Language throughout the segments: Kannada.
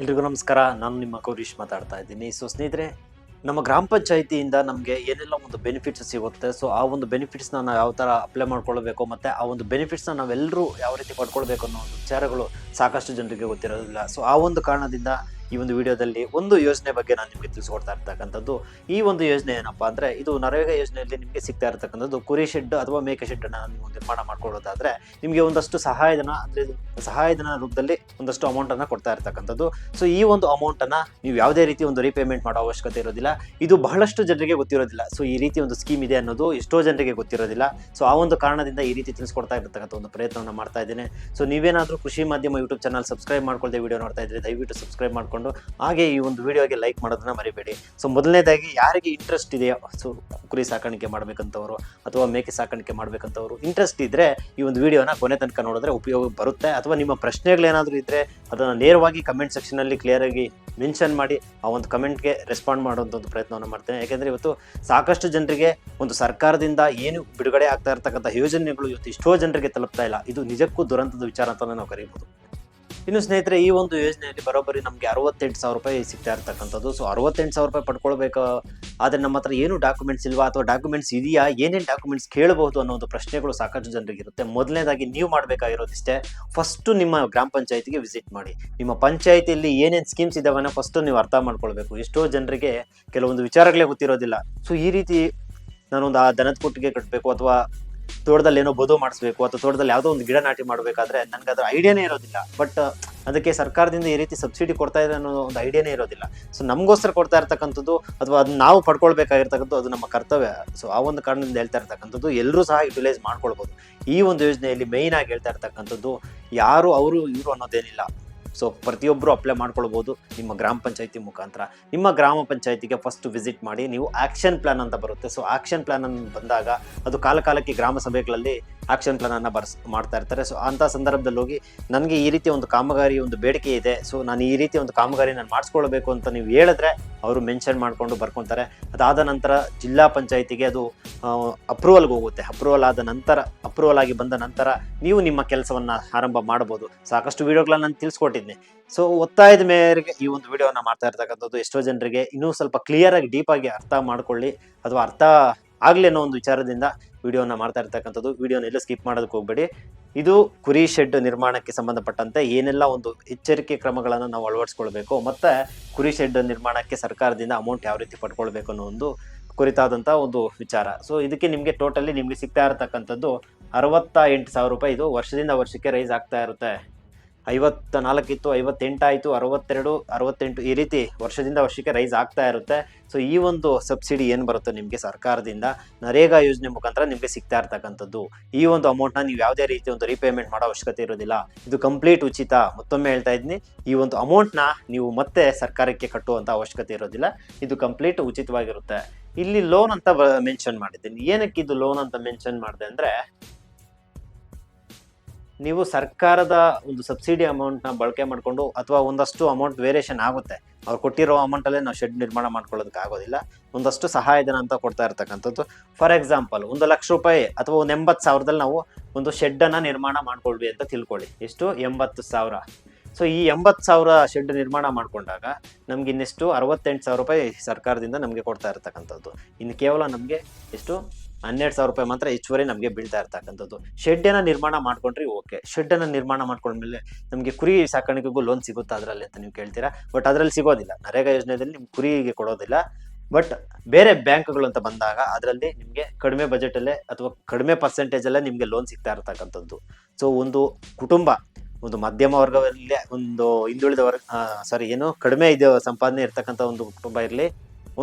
ಎಲ್ರಿಗೂ ನಮಸ್ಕಾರ. ನಾನು ನಿಮ್ಮ ಕೌರೀಶ್ ಮಾತಾಡ್ತಾ ಇದ್ದೀನಿ. ಸೊ ಸ್ನೇಹಿತರೆ, ನಮ್ಮ ಗ್ರಾಮ ಪಂಚಾಯಿತಿಯಿಂದ ನಮಗೆ ಏನೆಲ್ಲ ಒಂದು ಬೆನಿಫಿಟ್ಸ್ ಸಿಗುತ್ತೆ? ಸೊ ಆ ಒಂದು ಬೆನಿಫಿಟ್ಸ್ನ ನಾವು ಯಾವ ಥರ ಅಪ್ಲೈ ಮಾಡ್ಕೊಳ್ಬೇಕು? ಮತ್ತು ಆ ಒಂದು ಬೆನಿಫಿಟ್ಸ್ನ ನಾವೆಲ್ಲರೂ ಯಾವ ರೀತಿ ಪಡ್ಕೊಳ್ಬೇಕು ಅನ್ನೋ ಒಂದು ವಿಚಾರಗಳು ಸಾಕಷ್ಟು ಜನರಿಗೆ ಗೊತ್ತಿರೋದಿಲ್ಲ. ಸೊ ಆ ಒಂದು ಕಾರಣದಿಂದ ಈ ಒಂದು ವಿಡಿಯೋದಲ್ಲಿ ಒಂದು ಯೋಜನೆ ಬಗ್ಗೆ ನಾನು ನಿಮಗೆ ತಿಳಿಸ್ಕೊಡ್ತಾ ಇರ್ತಕ್ಕಂಥದ್ದು. ಈ ಒಂದು ಯೋಜನೆ ಏನಪ್ಪ ಅಂದರೆ, ಇದು ನರೇಗಾ ಯೋಜನೆಯಲ್ಲಿ ನಿಮಗೆ ಸಿಗ್ತಾ ಇರತಕ್ಕಂಥದ್ದು ಕುರಿ ಶೆಡ್ ಅಥವಾ ಮೇಕೆ ಶೆಡ್ಡನ್ನು ನೀವು ನಿರ್ಮಾಣ ಮಾಡ್ಕೊಳ್ಳೋದಾದರೆ, ನಿಮಗೆ ಒಂದಷ್ಟು ಸಹಾಯಧನ ಅಂದರೆ, ಸಹಾಯಧನ ರೂಪದಲ್ಲಿ ಒಂದಷ್ಟು ಅಮೌಂಟನ್ನು ಕೊಡ್ತಾ ಇರ್ತಕ್ಕಂಥದ್ದು. ಸೊ ಈ ಒಂದು ಅಮೌಂಟನ್ನು ನೀವು ಯಾವುದೇ ರೀತಿ ಒಂದು ರೀಪೇಮೆಂಟ್ ಮಾಡೋ ಅವಶ್ಯಕತೆ ಇರೋದಿಲ್ಲ. ಇದು ಬಹಳಷ್ಟು ಜನರಿಗೆ ಗೊತ್ತಿರೋದಿಲ್ಲ. ಸೊ ಈ ರೀತಿ ಒಂದು ಸ್ಕೀಮ್ ಇದೆ ಅನ್ನೋದು ಎಷ್ಟೋ ಜನರಿಗೆ ಗೊತ್ತಿರೋದಿಲ್ಲ. ಸೊ ಆ ಒಂದು ಕಾರಣದಿಂದ ಈ ರೀತಿ ತಿಳಿಸ್ಕೊಡ್ತಾ ಇರತಕ್ಕಂಥ ಒಂದು ಪ್ರಯತ್ನವನ್ನು ಮಾಡ್ತಾ ಇದ್ದೇನೆ. ಸೊ ನೀವೇನಾದರೂ Krishi Madhyama YouTube channel subscribe ಮಾಡ್ಕೊಳ್ಳದೆ video ನೋಡ್ತಾ ಇದ್ರೆ ದಯವಿಟ್ಟು ಸಬ್ಸ್ಕ್ರೈಬ್ ಮಾಡಿಕೊಂಡು ಹಾಗೆ ಈ ಒಂದು ವಿಡಿಯೋಗೆ ಲೈಕ್ ಮಾಡೋದನ್ನ ಮರಿಬೇಡಿ. ಸೊ ಮೊದಲನೇದಾಗಿ ಯಾರಿಗೆ ಇಂಟ್ರೆಸ್ಟ್ ಇದೆಯೋ ಸೊ ಕುರಿ ಸಾಕಾಣಿಕೆ ಮಾಡಬೇಕಂತವರು ಅಥವಾ ಮೇಕೆ ಸಾಕಾಣಿಕೆ ಮಾಡಬೇಕಂತವರು ಇಂಟ್ರೆಸ್ಟ್ ಇದ್ದರೆ ಈ ಒಂದು ವಿಡಿಯೋನ ಕೊನೆ ತನಕ ನೋಡಿದ್ರೆ ಉಪಯೋಗ ಬರುತ್ತೆ. ಅಥವಾ ನಿಮ್ಮ ಪ್ರಶ್ನೆಗಳೇನಾದರೂ ಇದ್ದರೆ ಅದನ್ನು ನೇರವಾಗಿ ಕಮೆಂಟ್ ಸೆಕ್ಷನಲ್ಲಿ ಕ್ಲಿಯರಾಗಿ ಮೆನ್ಷನ್ ಮಾಡಿ ಆ ಒಂದು ಕಮೆಂಟ್ಗೆ ರೆಸ್ಪಾಂಡ್ ಮಾಡುವಂಥ ಒಂದು ಪ್ರಯತ್ನವನ್ನು ಮಾಡ್ತೇನೆ. ಯಾಕೆಂದರೆ ಇವತ್ತು ಸಾಕಷ್ಟು ಜನರಿಗೆ ಒಂದು ಸರ್ಕಾರದಿಂದ ಏನು ಬಿಡುಗಡೆ ಆಗ್ತಾ ಇರ್ತಕ್ಕಂಥ ಯೋಜನೆಗಳು ಇವತ್ತು ಎಷ್ಟೋ ಜನರಿಗೆ ತಲುಪ್ತಾ ಇಲ್ಲ. ಇದು ನಿಜಕ್ಕೂ ದುರಂತದ ವಿಚಾರ ಅಂತಲೇ ನಾವು ಕರೀಬೋದು. ಇನ್ನು ಸ್ನೇಹಿತರೆ, ಈ ಒಂದು ಯೋಜನೆಯಲ್ಲಿ ಬರೋಬ್ಬರಿ ನಮಗೆ ಅರವತ್ತೆಂಟು ಸಾವಿರ ರೂಪಾಯಿ ಸಿಗ್ತಾ ಇರ್ತಕ್ಕಂಥದ್ದು. ಸೊ ಅರವತ್ತೆಂಟು ಸಾವಿರ ರೂಪಾಯಿ ಪಡ್ಕೊಳ್ಬೇಕು. ಆದರೆ ನಮ್ಮ ಹತ್ರ ಏನು ಡಾಕ್ಯುಮೆಂಟ್ಸ್ ಇಲ್ವಾ? ಅಥವಾ ಡಾಕ್ಯುಮೆಂಟ್ಸ್ ಇದೆಯಾ? ಏನೇನು ಡಾಕ್ಯುಮೆಂಟ್ಸ್ ಕೇಳಬಹುದು ಅನ್ನೋ ಒಂದು ಪ್ರಶ್ನೆಗಳು ಸಾಕಷ್ಟು ಜನರಿಗೆ ಇರುತ್ತೆ. ಮೊದಲನೇದಾಗಿ ನೀವು ಮಾಡಬೇಕಾಗಿರೋದಿಷ್ಟೇ. ಫಸ್ಟು ನಿಮ್ಮ ಗ್ರಾಮ ಪಂಚಾಯತಿಗೆ ವಿಸಿಟ್ ಮಾಡಿ. ನಿಮ್ಮ ಪಂಚಾಯತಿಯಲ್ಲಿ ಏನೇನು ಸ್ಕೀಮ್ಸ್ ಇದಾವನ್ನ ಫಸ್ಟು ನೀವು ಅರ್ಥ ಮಾಡ್ಕೊಳ್ಬೇಕು. ಎಷ್ಟೋ ಜನರಿಗೆ ಕೆಲವೊಂದು ವಿಚಾರಗಳೇ ಗೊತ್ತಿರೋದಿಲ್ಲ. ಸೊ ಈ ರೀತಿ ನಾನೊಂದು ಆ ದನದ ಕೊಟ್ಟಿಗೆ ಕಟ್ಟಬೇಕು ಅಥವಾ ತೋಟದಲ್ಲಿ ಏನೋ ಬದು ಮಾಡಿಸ್ಬೇಕು ಅಥವಾ ತೋಟದಲ್ಲಿ ಯಾವುದೋ ಒಂದು ಗಿಡ ನಾಟಿ ಮಾಡಬೇಕಾದ್ರೆ ನನಗೆ ಅದರ ಐಡಿಯಾನೇ ಇರೋದಿಲ್ಲ. ಬಟ್ ಅದಕ್ಕೆ ಸರ್ಕಾರದಿಂದ ಈ ರೀತಿ ಸಬ್ಸಿಡಿ ಕೊಡ್ತಾ ಇದೆ ಅನ್ನೋ ಒಂದು ಐಡಿಯಾನೇ ಇರೋದಿಲ್ಲ. ಸೊ ನಮಗೋಸ್ಕರ ಕೊಡ್ತಾ ಇರ್ತಕ್ಕಂಥದ್ದು ಅಥವಾ ಅದನ್ನ ನಾವು ಪಡ್ಕೊಳ್ಬೇಕಾಗಿರ್ತಕ್ಕಂಥದ್ದು ಅದು ನಮ್ಮ ಕರ್ತವ್ಯ. ಸೊ ಆ ಒಂದು ಕಾರಣದಿಂದ ಹೇಳ್ತಾ ಇರ್ತಕ್ಕಂಥದ್ದು ಎಲ್ಲರೂ ಸಹ ಯುಟಿಲೈಸ್ ಮಾಡ್ಕೊಳ್ಬೋದು. ಈ ಒಂದು ಯೋಜನೆಯಲ್ಲಿ ಮೇಯ್ನ್ ಆಗಿ ಹೇಳ್ತಾ ಇರ್ತಕ್ಕಂಥದ್ದು ಯಾರು ಅವರು ಇವರು ಅನ್ನೋದೇನಿಲ್ಲ. ಸೊ ಪ್ರತಿಯೊಬ್ಬರು ಅಪ್ಲೈ ಮಾಡ್ಕೊಳ್ಬೋದು ನಿಮ್ಮ ಗ್ರಾಮ ಪಂಚಾಯತಿ ಮುಖಾಂತರ. ನಿಮ್ಮ ಗ್ರಾಮ ಪಂಚಾಯತಿಗೆ ಫಸ್ಟ್ ವಿಸಿಟ್ ಮಾಡಿ, ನೀವು ಆಕ್ಷನ್ ಪ್ಲ್ಯಾನ್ ಅಂತ ಬರುತ್ತೆ. ಸೊ ಆಕ್ಷನ್ ಪ್ಲ್ಯಾನ್ ಬಂದಾಗ, ಅದು ಕಾಲಕಾಲಕ್ಕೆ ಗ್ರಾಮ ಸಭೆಗಳಲ್ಲಿ ಆಕ್ಷನ್ ಪ್ಲಾನ್ ಅನ್ನ ಬರ್ಸ್ ಮಾಡ್ತಾ ಇರ್ತಾರೆ. ಸೊ ಅಂತ ಸಂದರ್ಭದಲ್ಲಿ ಹೋಗಿ ನನಗೆ ಈ ರೀತಿ ಒಂದು ಕಾಮಗಾರಿ ಒಂದು ಬೇಡಿಕೆ ಇದೆ. ಸೊ ನಾನು ಈ ರೀತಿ ಒಂದು ಕಾಮಗಾರಿ ನಾನು ಮಾಡಿಸ್ಕೊಳ್ಬೇಕು ಅಂತ ನೀವು ಹೇಳಿದ್ರೆ ಅವರು ಮೆನ್ಷನ್ ಮಾಡಿಕೊಂಡು ಬರ್ಕೊತಾರೆ. ಅದಾದ ನಂತರ ಜಿಲ್ಲಾ ಪಂಚಾಯತಿಗೆ ಅದು ಅಪ್ರೂವಲ್ಗೆ ಹೋಗುತ್ತೆ. ಅಪ್ರೂವಲ್ ಆದ ನಂತರ ಅಪ್ರೂವಲ್ ಆಗಿ ಬಂದ ನಂತರ ನೀವು ನಿಮ್ಮ ಕೆಲಸವನ್ನು ಆರಂಭ ಮಾಡ್ಬೋದು. ಸಾಕಷ್ಟು ವಿಡಿಯೋಗಳನ್ನ ನಾನು ತಿಳಿಸ್ಕೊಟ್ಟಿದ್ದೆ ಸೊ ಒತ್ತಾಯದ ಮೇರೆಗೆ ಈ ಒಂದು ವಿಡಿಯೋನ ಮಾಡ್ತಾ ಇರ್ತಕ್ಕಂಥದ್ದು ಎಷ್ಟೋ ಜನರಿಗೆ ಇನ್ನೂ ಸ್ವಲ್ಪ ಕ್ಲಿಯರ್ ಆಗಿ ಡೀಪ್ ಆಗಿ ಅರ್ಥ ಮಾಡ್ಕೊಳ್ಳಿ. ಅಥವಾ ಅರ್ಥ ಆಗಲಿ ಅನ್ನೋ ಒಂದು ವಿಚಾರದಿಂದ ವಿಡಿಯೋನ ಮಾಡ್ತಾ ಇರ್ತಕ್ಕಂಥದ್ದು, ವಿಡಿಯೋನ ಎಲ್ಲ ಸ್ಕಿಪ್ ಮಾಡೋದಕ್ಕೆ ಹೋಗ್ಬೇಡಿ. ಇದು ಕುರಿ ಶೆಡ್ ನಿರ್ಮಾಣಕ್ಕೆ ಸಂಬಂಧಪಟ್ಟಂತೆ ಏನೆಲ್ಲ ಒಂದು ಎಚ್ಚರಿಕೆ ಕ್ರಮಗಳನ್ನು ನಾವು ಅಳವಡಿಸ್ಕೊಳ್ಬೇಕು, ಮತ್ತು ಕುರಿ ಶೆಡ್ ನಿರ್ಮಾಣಕ್ಕೆ ಸರ್ಕಾರದಿಂದ ಅಮೌಂಟ್ ಯಾವ ರೀತಿ ಪಡ್ಕೊಳ್ಬೇಕು ಅನ್ನೋ ಒಂದು ಕುರಿತಾದಂಥ ಒಂದು ವಿಚಾರ. ಸೊ ಇದಕ್ಕೆ ನಿಮಗೆ ಟೋಟಲಿ ನಿಮಗೆ ಸಿಗ್ತಾ ಇರತಕ್ಕಂಥದ್ದು ಅರವತ್ತ ಎಂಟು ಸಾವಿರ ರೂಪಾಯಿ ಇದು ವರ್ಷದಿಂದ ವರ್ಷಕ್ಕೆ ರೈಸ್ ಆಗ್ತಾ ಇರುತ್ತೆ. ಐವತ್ತ ನಾಲ್ಕಿತ್ತು ಐವತ್ತೆಂಟಾಯಿತು, ಅರವತ್ತೆರಡು, ಅರವತ್ತೆಂಟು ಈ ರೀತಿ ವರ್ಷದಿಂದ ವರ್ಷಕ್ಕೆ ರೈಸ್ ಆಗ್ತಾ ಇರುತ್ತೆ. ಸೊ ಈ ಒಂದು ಸಬ್ಸಿಡಿ ಏನು ಬರುತ್ತೆ ನಿಮಗೆ ಸರ್ಕಾರದಿಂದ? ನರೇಗಾ ಯೋಜನೆ ಮುಖಾಂತರ ನಿಮಗೆ ಸಿಗ್ತಾ ಇರ್ತಕ್ಕಂಥದ್ದು. ಈ ಒಂದು ಅಮೌಂಟ್ನ ನೀವು ಯಾವುದೇ ರೀತಿ ಒಂದು ರೀಪೇಮೆಂಟ್ ಮಾಡೋ ಅವಶ್ಯಕತೆ ಇರೋದಿಲ್ಲ. ಇದು ಕಂಪ್ಲೀಟ್ ಉಚಿತ. ಮತ್ತೊಮ್ಮೆ ಹೇಳ್ತಾ ಇದ್ದೀನಿ, ಈ ಒಂದು ಅಮೌಂಟ್ನ ನೀವು ಮತ್ತೆ ಸರ್ಕಾರಕ್ಕೆ ಕಟ್ಟುವಂಥ ಅವಶ್ಯಕತೆ ಇರೋದಿಲ್ಲ. ಇದು ಕಂಪ್ಲೀಟ್ ಉಚಿತವಾಗಿರುತ್ತೆ. ಇಲ್ಲಿ ಲೋನ್ ಅಂತ ಮೆನ್ಷನ್ ಮಾಡಿದ್ದೀನಿ. ಏನಕ್ಕೆ ಇದು ಲೋನ್ ಅಂತ ಮೆನ್ಷನ್ ಮಾಡಿದೆ ಅಂದರೆ ನೀವು ಸರ್ಕಾರದ ಒಂದು ಸಬ್ಸಿಡಿ ಅಮೌಂಟ್ನ ಬಳಕೆ ಮಾಡಿಕೊಂಡು ಅಥವಾ ಒಂದಷ್ಟು ಅಮೌಂಟ್ ವೇರಿಯೇಷನ್ ಆಗುತ್ತೆ. ಅವ್ರು ಕೊಟ್ಟಿರೋ ಅಮೌಂಟಲ್ಲೇ ನಾವು ಶೆಡ್ ನಿರ್ಮಾಣ ಮಾಡ್ಕೊಳ್ಳೋದಕ್ಕೆ ಆಗೋದಿಲ್ಲ. ಒಂದಷ್ಟು ಸಹಾಯಧನ ಅಂತ ಕೊಡ್ತಾ ಇರ್ತಕ್ಕಂಥದ್ದು. ಫಾರ್ ಎಕ್ಸಾಂಪಲ್ ಒಂದು ಲಕ್ಷ ರೂಪಾಯಿ ಅಥವಾ ಒಂದು ಎಂಬತ್ತು ಸಾವಿರದಲ್ಲಿ ನಾವು ಒಂದು ಶೆಡ್ಡನ್ನು ನಿರ್ಮಾಣ ಮಾಡ್ಕೊಳ್ವಿ ಅಂತ ತಿಳ್ಕೊಳ್ಳಿ. ಎಷ್ಟು? ಎಂಬತ್ತು ಸಾವಿರ. ಸೊ ಈ ಎಂಬತ್ತು ಸಾವಿರ ಶೆಡ್ ನಿರ್ಮಾಣ ಮಾಡಿಕೊಂಡಾಗ ನಮ್ಗೆ ಇನ್ನೆಷ್ಟು? ಅರವತ್ತೆಂಟು ಸಾವಿರ ರೂಪಾಯಿ ಸರ್ಕಾರದಿಂದ ನಮಗೆ ಕೊಡ್ತಾ ಇರ್ತಕ್ಕಂಥದ್ದು. ಇನ್ನು ಕೇವಲ ನಮಗೆ ಎಷ್ಟು? ಹನ್ನೆರಡು ಸಾವಿರ ರೂಪಾಯಿ ಮಾತ್ರ ಹೆಚ್ಚುವರಿ ನಮಗೆ ಬೀಳ್ತಾ ಇರ್ತಕ್ಕಂಥದ್ದು. ಶೆಡ್ಡನ್ನು ನಿರ್ಮಾಣ ಮಾಡ್ಕೊಂಡ್ರಿ ಓಕೆ. ಶೆಡ್ಡನ್ನು ನಿರ್ಮಾಣ ಮಾಡ್ಕೊಂಡ್ಮೇಲೆ ನಮಗೆ ಕುರಿ ಸಾಕಾಣಿಕೆಗೂ ಲೋನ್ ಸಿಗುತ್ತಾ ಅದರಲ್ಲಿ ಅಂತ ನೀವು ಕೇಳ್ತೀರಾ? ಬಟ್ ಅದರಲ್ಲಿ ಸಿಗೋದಿಲ್ಲ. ನರೇಗಾ ಯೋಜನೆಯಲ್ಲಿ ನಿಮ್ಗೆ ಕುರಿಗೆ ಕೊಡೋದಿಲ್ಲ. ಬಟ್ ಬೇರೆ ಬ್ಯಾಂಕ್ಗಳು ಅಂತ ಬಂದಾಗ ಅದರಲ್ಲಿ ನಿಮಗೆ ಕಡಿಮೆ ಬಜೆಟಲ್ಲೇ ಅಥವಾ ಕಡಿಮೆ ಪರ್ಸೆಂಟೇಜಲ್ಲೇ ನಿಮಗೆ ಲೋನ್ ಸಿಗ್ತಾ ಇರ್ತಕ್ಕಂಥದ್ದು. ಸೊ ಒಂದು ಕುಟುಂಬ, ಒಂದು ಮಧ್ಯಮ ವರ್ಗದಲ್ಲಿ ಒಂದು ಹಿಂದುಳಿದ ವರ್ಗ ಸಾರಿ ಏನು ಕಡಿಮೆ ಇದು ಸಂಪಾದನೆ ಇರ್ತಕ್ಕಂಥ ಒಂದು ಕುಟುಂಬ ಇರಲಿ,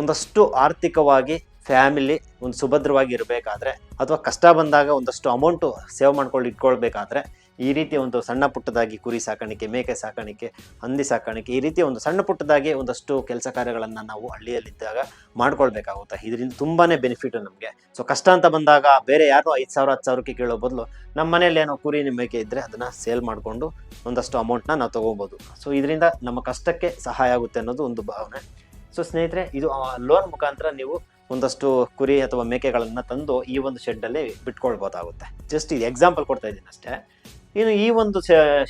ಒಂದಷ್ಟು ಆರ್ಥಿಕವಾಗಿ ಫ್ಯಾಮಿಲಿ ಒಂದು ಸುಭದ್ರವಾಗಿ ಇರಬೇಕಾದ್ರೆ ಅಥವಾ ಕಷ್ಟ ಬಂದಾಗ ಒಂದಷ್ಟು ಅಮೌಂಟು ಸೇವ್ ಮಾಡ್ಕೊಂಡು ಇಟ್ಕೊಳ್ಬೇಕಾದ್ರೆ ಈ ರೀತಿ ಒಂದು ಸಣ್ಣ ಪುಟ್ಟದಾಗಿ ಕುರಿ ಸಾಕಾಣಿಕೆ, ಮೇಕೆ ಸಾಕಾಣಿಕೆ, ಹಂದಿ ಸಾಕಾಣಿಕೆ ಈ ರೀತಿ ಒಂದು ಸಣ್ಣ ಪುಟ್ಟದಾಗಿ ಒಂದಷ್ಟು ಕೆಲಸ ಕಾರ್ಯಗಳನ್ನು ನಾವು ಹಳ್ಳಿಯಲ್ಲಿದ್ದಾಗ ಮಾಡ್ಕೊಳ್ಬೇಕಾಗುತ್ತೆ. ಇದರಿಂದ ತುಂಬಾ ಬೆನಿಫಿಟ್ ನಮಗೆ. ಸೊ ಕಷ್ಟ ಅಂತ ಬಂದಾಗ ಬೇರೆ ಯಾರು ಐದು ಸಾವಿರ, ಹತ್ತು ಸಾವಿರಕ್ಕೆ ಕೇಳೋ ಬದಲು ನಮ್ಮ ಮನೇಲಿ ಏನೋ ಕುರಿ ಮೇಕೆ ಇದ್ದರೆ ಅದನ್ನು ಸೇಲ್ ಮಾಡಿಕೊಂಡು ಒಂದಷ್ಟು ಅಮೌಂಟ್ನ ನಾವು ತೊಗೋಬೋದು. ಸೊ ಇದರಿಂದ ನಮ್ಮ ಕಷ್ಟಕ್ಕೆ ಸಹಾಯ ಆಗುತ್ತೆ ಅನ್ನೋದು ಒಂದು ಭಾವನೆ. ಸೊ ಸ್ನೇಹಿತರೆ, ಇದು ಲೋನ್ ಮುಖಾಂತರ ನೀವು ಒಂದಷ್ಟು ಕುರಿ ಅಥವಾ ಮೇಕೆಗಳನ್ನು ತಂದು ಈ ಒಂದು ಶೆಡ್ಡಲ್ಲಿ ಬಿಟ್ಕೊಳ್ಬೋದಾಗುತ್ತೆ. ಜಸ್ಟ್ ಇದು ಎಕ್ಸಾಂಪಲ್ ಕೊಡ್ತಾ ಇದ್ದೀನಿ ಅಷ್ಟೇ. ಇನ್ನು ಈ ಒಂದು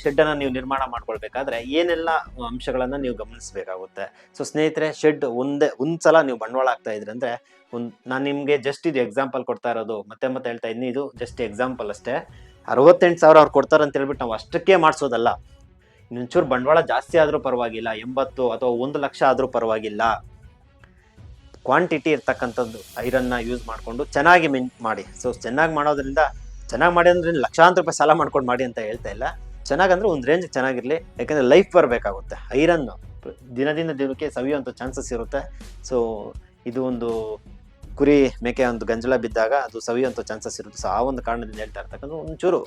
ಶೆಡ್ ಅನ್ನ ನೀವು ನಿರ್ಮಾಣ ಮಾಡ್ಕೊಳ್ಬೇಕಾದ್ರೆ ಏನೆಲ್ಲ ಅಂಶಗಳನ್ನು ನೀವು ಗಮನಿಸಬೇಕಾಗುತ್ತೆ. ಸೊ ಸ್ನೇಹಿತರೆ ಶೆಡ್ ಒಂದೇ, ಒಂದ್ಸಲ ನೀವು ಬಂಡವಾಳ ಆಗ್ತಾ ಇದ್ರಿ ಅಂದ್ರೆ ಒಂದ್, ನಾನು ನಿಮಗೆ ಜಸ್ಟ್ ಇದು ಎಕ್ಸಾಂಪಲ್ ಕೊಡ್ತಾ ಇರೋದು, ಮತ್ತೆ ಮತ್ತೆ ಹೇಳ್ತಾ ಇದ್ದೀನಿ, ಇದು ಜಸ್ಟ್ ಎಕ್ಸಾಂಪಲ್ ಅಷ್ಟೇ. ಅರವತ್ತೆಂಟು ಸಾವಿರ ಅವ್ರು ಕೊಡ್ತಾರೆ ಅಂತ ಹೇಳ್ಬಿಟ್ಟು ನಾವು ಅಷ್ಟಕ್ಕೆ ಮಾಡಿಸೋದಲ್ಲ. ಇನ್ನೊಂಚೂರು ಬಂಡವಾಳ ಜಾಸ್ತಿ ಆದ್ರೂ ಪರವಾಗಿಲ್ಲ, ಎಂಬತ್ತು ಅಥವಾ ಒಂದು ಲಕ್ಷ ಆದ್ರೂ ಪರವಾಗಿಲ್ಲ. ಕ್ವಾಂಟಿಟಿ ಇರ್ತಕ್ಕಂಥದ್ದು ಐರನ್ನ ಯೂಸ್ ಮಾಡಿಕೊಂಡು ಚೆನ್ನಾಗಿ ಮಿನ್ ಮಾಡಿ. ಸೊ ಚೆನ್ನಾಗಿ ಮಾಡೋದ್ರಿಂದ, ಚೆನ್ನಾಗಿ ಮಾಡಿ ಅಂದ್ರೆ ಲಕ್ಷಾಂತರ ರೂಪಾಯಿ ಸಾಲ ಮಾಡ್ಕೊಂಡು ಮಾಡಿ ಅಂತ ಹೇಳ್ತಾ ಇಲ್ಲ. ಚೆನ್ನಾಗಂದ್ರೆ ಒಂದು ರೇಂಜ್ ಚೆನ್ನಾಗಿರಲಿ. ಯಾಕಂದ್ರೆ ಲೈಫ್ ಬರಬೇಕಾಗುತ್ತೆ. ಐರನ್ ದಿನದಿಂದ ದಿನಕ್ಕೆ ಸವಿಯುವಂಥ ಚಾನ್ಸಸ್ ಇರುತ್ತೆ. ಸೊ ಇದು ಒಂದು ಕುರಿ ಮೇಕೆ ಒಂದು ಗಂಜಲ ಬಿದ್ದಾಗ ಅದು ಸವಿಯುವಂಥ ಚಾನ್ಸಸ್ ಇರುತ್ತೆ. ಸೊ ಆ ಒಂದು ಕಾರಣದಿಂದ ಹೇಳ್ತಾ ಇರ್ತಕ್ಕಂಥ ಒಂಚೂರು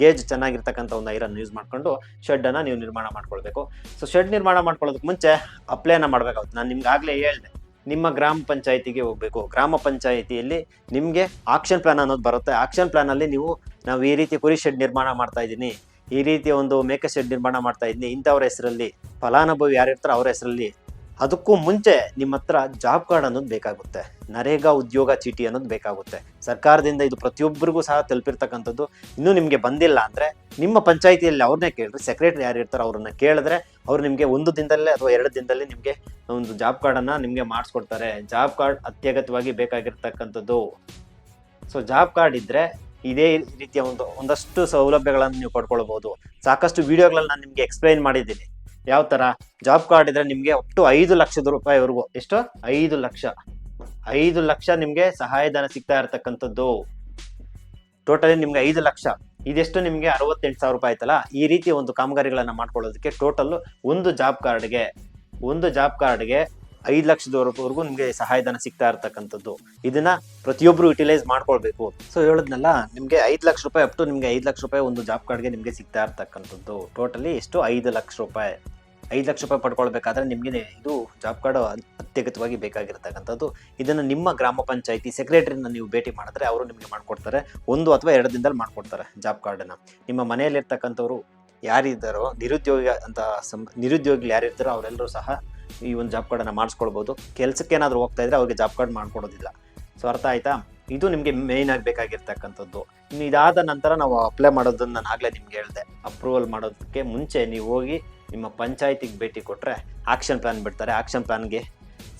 ಗೇಜ್ ಚೆನ್ನಾಗಿರ್ತಕ್ಕಂಥ ಒಂದು ಐರನ್ ಯೂಸ್ ಮಾಡಿಕೊಂಡು ಶೆಡ್ಡನ್ನು ನೀವು ನಿರ್ಮಾಣ ಮಾಡ್ಕೊಳ್ಬೇಕು. ಸೊ ಶೆಡ್ ನಿರ್ಮಾಣ ಮಾಡ್ಕೊಳ್ಳೋದಕ್ಕೆ ಮುಂಚೆ ಅಪ್ಲೈನ ಮಾಡಬೇಕಾಗುತ್ತೆ. ನಾನು ನಿಮ್ಗೆ ಆಗಲೇ ಹೇಳಿದೆ. ನಿಮ್ಮ ಗ್ರಾಮ ಪಂಚಾಯಿತಿಗೆ ಹೋಗಬೇಕು. ಗ್ರಾಮ ಪಂಚಾಯತಿಯಲ್ಲಿ ನಿಮಗೆ ಆಕ್ಷನ್ ಪ್ಲಾನ್ ಅನ್ನೋದು ಬರುತ್ತೆ. ಆಕ್ಷನ್ ಪ್ಲಾನಲ್ಲಿ ನೀವು, ನಾವು ಈ ರೀತಿ ಕುರಿ ಶೆಡ್ ನಿರ್ಮಾಣ ಮಾಡ್ತಾ ಇದ್ದೀನಿ. ಈ ರೀತಿ ಒಂದು ಮೇಕೆ ಶೆಡ್ ನಿರ್ಮಾಣ ಮಾಡ್ತಾ ಇದ್ದೀನಿ. ಇಂಥವ್ರ ಹೆಸರಲ್ಲಿ, ಫಲಾನುಭವಿ ಯಾರಿರ್ತಾರೋ ಅವ್ರ ಹೆಸರಲ್ಲಿ ಅದಕ್ಕೂ ಮುಂಚೆ ನಿಮ್ಮ ಹತ್ರ ಜಾಬ್ ಕಾರ್ಡ್ ಅನ್ನೋದು ಬೇಕಾಗುತ್ತೆ. ನರೇಗಾ ಉದ್ಯೋಗ ಚೀಟಿ ಅನ್ನೋದು ಬೇಕಾಗುತ್ತೆ. ಸರ್ಕಾರದಿಂದ ಇದು ಪ್ರತಿಯೊಬ್ಬರಿಗೂ ಸಹ ತಲುಪಿರ್ತಕ್ಕಂಥದ್ದು ಇನ್ನೂ ನಿಮಗೆ ಬಂದಿಲ್ಲ ಅಂದರೆ ನಿಮ್ಮ ಪಂಚಾಯಿತಿಯಲ್ಲಿ ಅವ್ರನ್ನೇ ಕೇಳಿರಿ. ಸೆಕ್ರೆಟರಿ ಯಾರು ಇರ್ತಾರೋ ಅವ್ರನ್ನ ಕೇಳಿದ್ರೆ ಅವ್ರು ನಿಮಗೆ ಒಂದು ದಿನದಲ್ಲೇ ಅಥವಾ ಎರಡು ದಿನದಲ್ಲಿ ನಿಮಗೆ ಒಂದು ಜಾಬ್ ಕಾರ್ಡನ್ನು ನಿಮಗೆ ಮಾಡಿಸ್ಕೊಡ್ತಾರೆ. ಜಾಬ್ ಕಾರ್ಡ್ ಅತ್ಯಗತ್ಯವಾಗಿ ಬೇಕಾಗಿರ್ತಕ್ಕಂಥದ್ದು. ಸೊ ಜಾಬ್ ಕಾರ್ಡ್ ಇದ್ದರೆ ಇದೇ ರೀತಿಯ ಒಂದು, ಒಂದಷ್ಟು ಸೌಲಭ್ಯಗಳನ್ನು ನೀವು ಪಡ್ಕೊಳ್ಬೋದು. ಸಾಕಷ್ಟು ವಿಡಿಯೋಗಳನ್ನ ನಾನು ನಿಮಗೆ ಎಕ್ಸ್ಪ್ಲೈನ್ ಮಾಡಿದ್ದೀನಿ. ಯಾವ ಥರ ಜಾಬ್ ಕಾರ್ಡ್ ಇದ್ರೆ ನಿಮಗೆ ಅಪ್ ಟು ಐದು ಲಕ್ಷದ ರೂಪಾಯಿವರೆಗೂ. ಎಷ್ಟು? ಐದು ಲಕ್ಷ. ಐದು ಲಕ್ಷ ನಿಮಗೆ ಸಹಾಯಧನ ಸಿಗ್ತಾ ಇರತಕ್ಕಂಥದ್ದು. ಟೋಟಲಿ ನಿಮ್ಗೆ ಐದು ಲಕ್ಷ. ಇದೆಷ್ಟು ನಿಮಗೆ ಅರವತ್ತೆಂಟು ಸಾವಿರ ರೂಪಾಯಿ ಆಯ್ತಲ್ಲ? ಈ ರೀತಿ ಒಂದು ಕಾಮಗಾರಿಗಳನ್ನ ಮಾಡ್ಕೊಳ್ಳೋದಕ್ಕೆ ಟೋಟಲ್ ಒಂದು ಜಾಬ್ ಕಾರ್ಡ್ಗೆ ಒಂದು ಜಾಬ್ ಕಾರ್ಡ್ಗೆ ಐದು ಲಕ್ಷದವರೆಗೂ ನಿಮಗೆ ಸಹಾಯಧನ ಸಿಗ್ತಾ ಇರ್ತಕ್ಕಂಥದ್ದು. ಇದನ್ನ ಪ್ರತಿಯೊಬ್ಬರು ಯುಟಿಲೈಸ್ ಮಾಡ್ಕೊಳ್ಬೇಕು. ಸೊ ಹೇಳದ್ನಲ್ಲ, ನಿಮಗೆ ಐದು ಲಕ್ಷ ರೂಪಾಯಿ ಅಪ್ ಟು ನಿಮಗೆ ಐದು ಲಕ್ಷ ರೂಪಾಯಿ ಒಂದು ಜಾಬ್ ಕಾರ್ಡ್ಗೆ ನಿಮಗೆ ಸಿಗ್ತಾ ಇರ್ತಕ್ಕಂಥದ್ದು. ಟೋಟಲಿ ಎಷ್ಟು? ಐದು ಲಕ್ಷ ರೂಪಾಯಿ. ಐದು ಲಕ್ಷ ರೂಪಾಯಿ ಪಡ್ಕೊಳ್ಬೇಕಾದ್ರೆ ನಿಮಗೆ ಇದು ಜಾಬ್ ಕಾರ್ಡ್ ಅತ್ಯಗತ್ಯವಾಗಿ ಬೇಕಾಗಿರ್ತಕ್ಕಂಥದ್ದು. ಇದನ್ನು ನಿಮ್ಮ ಗ್ರಾಮ ಪಂಚಾಯಿತಿ ಸೆಕ್ರೆಟರಿನ ನೀವು ಭೇಟಿ ಮಾಡಿದ್ರೆ ಅವರು ನಿಮಗೆ ಮಾಡಿಕೊಡ್ತಾರೆ. ಒಂದು ಅಥವಾ ಎರಡು ದಿನದಲ್ಲಿ ಮಾಡಿಕೊಡ್ತಾರೆ ಜಾಬ್ ಕಾರ್ಡನ್ನು ನಿಮ್ಮ ಮನೆಯಲ್ಲಿರ್ತಕ್ಕಂಥವ್ರು ಯಾರಿದ್ದಾರೋ, ನಿರುದ್ಯೋಗಿ ಅಂತ ಸಂ ನಿರುದ್ಯೋಗಿಗಳು ಯಾರಿರ್ತಾರೋ ಅವರೆಲ್ಲರೂ ಸಹ ಈ ಒಂದು ಜಾಬ್ ಕಾರ್ಡನ್ನು ಮಾಡಿಸ್ಕೊಳ್ಬೋದು. ಕೆಲಸಕ್ಕೆ ಏನಾದರೂ ಹೋಗ್ತಾ ಇದ್ರೆ ಅವ್ರಿಗೆ ಜಾಬ್ ಕಾರ್ಡ್ ಮಾಡ್ಕೊಡೋದಿಲ್ಲ. ಸೊ ಅರ್ಥ ಆಯ್ತಾ? ಇದು ನಿಮಗೆ ಮೇಯ್ನ್ ಆಗಿ ಬೇಕಾಗಿರ್ತಕ್ಕಂಥದ್ದು. ಇನ್ನು ಇದಾದ ನಂತರ ನಾವು ಅಪ್ಲೈ ಮಾಡೋದನ್ನು ನಾನು ಆಗಲೇ ನಿಮ್ಗೆ ಹೇಳಿದೆ. ಅಪ್ರೂವಲ್ ಮಾಡೋದಕ್ಕೆ ಮುಂಚೆ ನೀವು ಹೋಗಿ ನಿಮ್ಮ ಪಂಚಾಯತಿಗೆ ಭೇಟಿ ಕೊಟ್ಟರೆ ಆಕ್ಷನ್ ಪ್ಲಾನ್ ಬಿಡ್ತಾರೆ. ಆಕ್ಷನ್ ಪ್ಲ್ಯಾನ್ಗೆ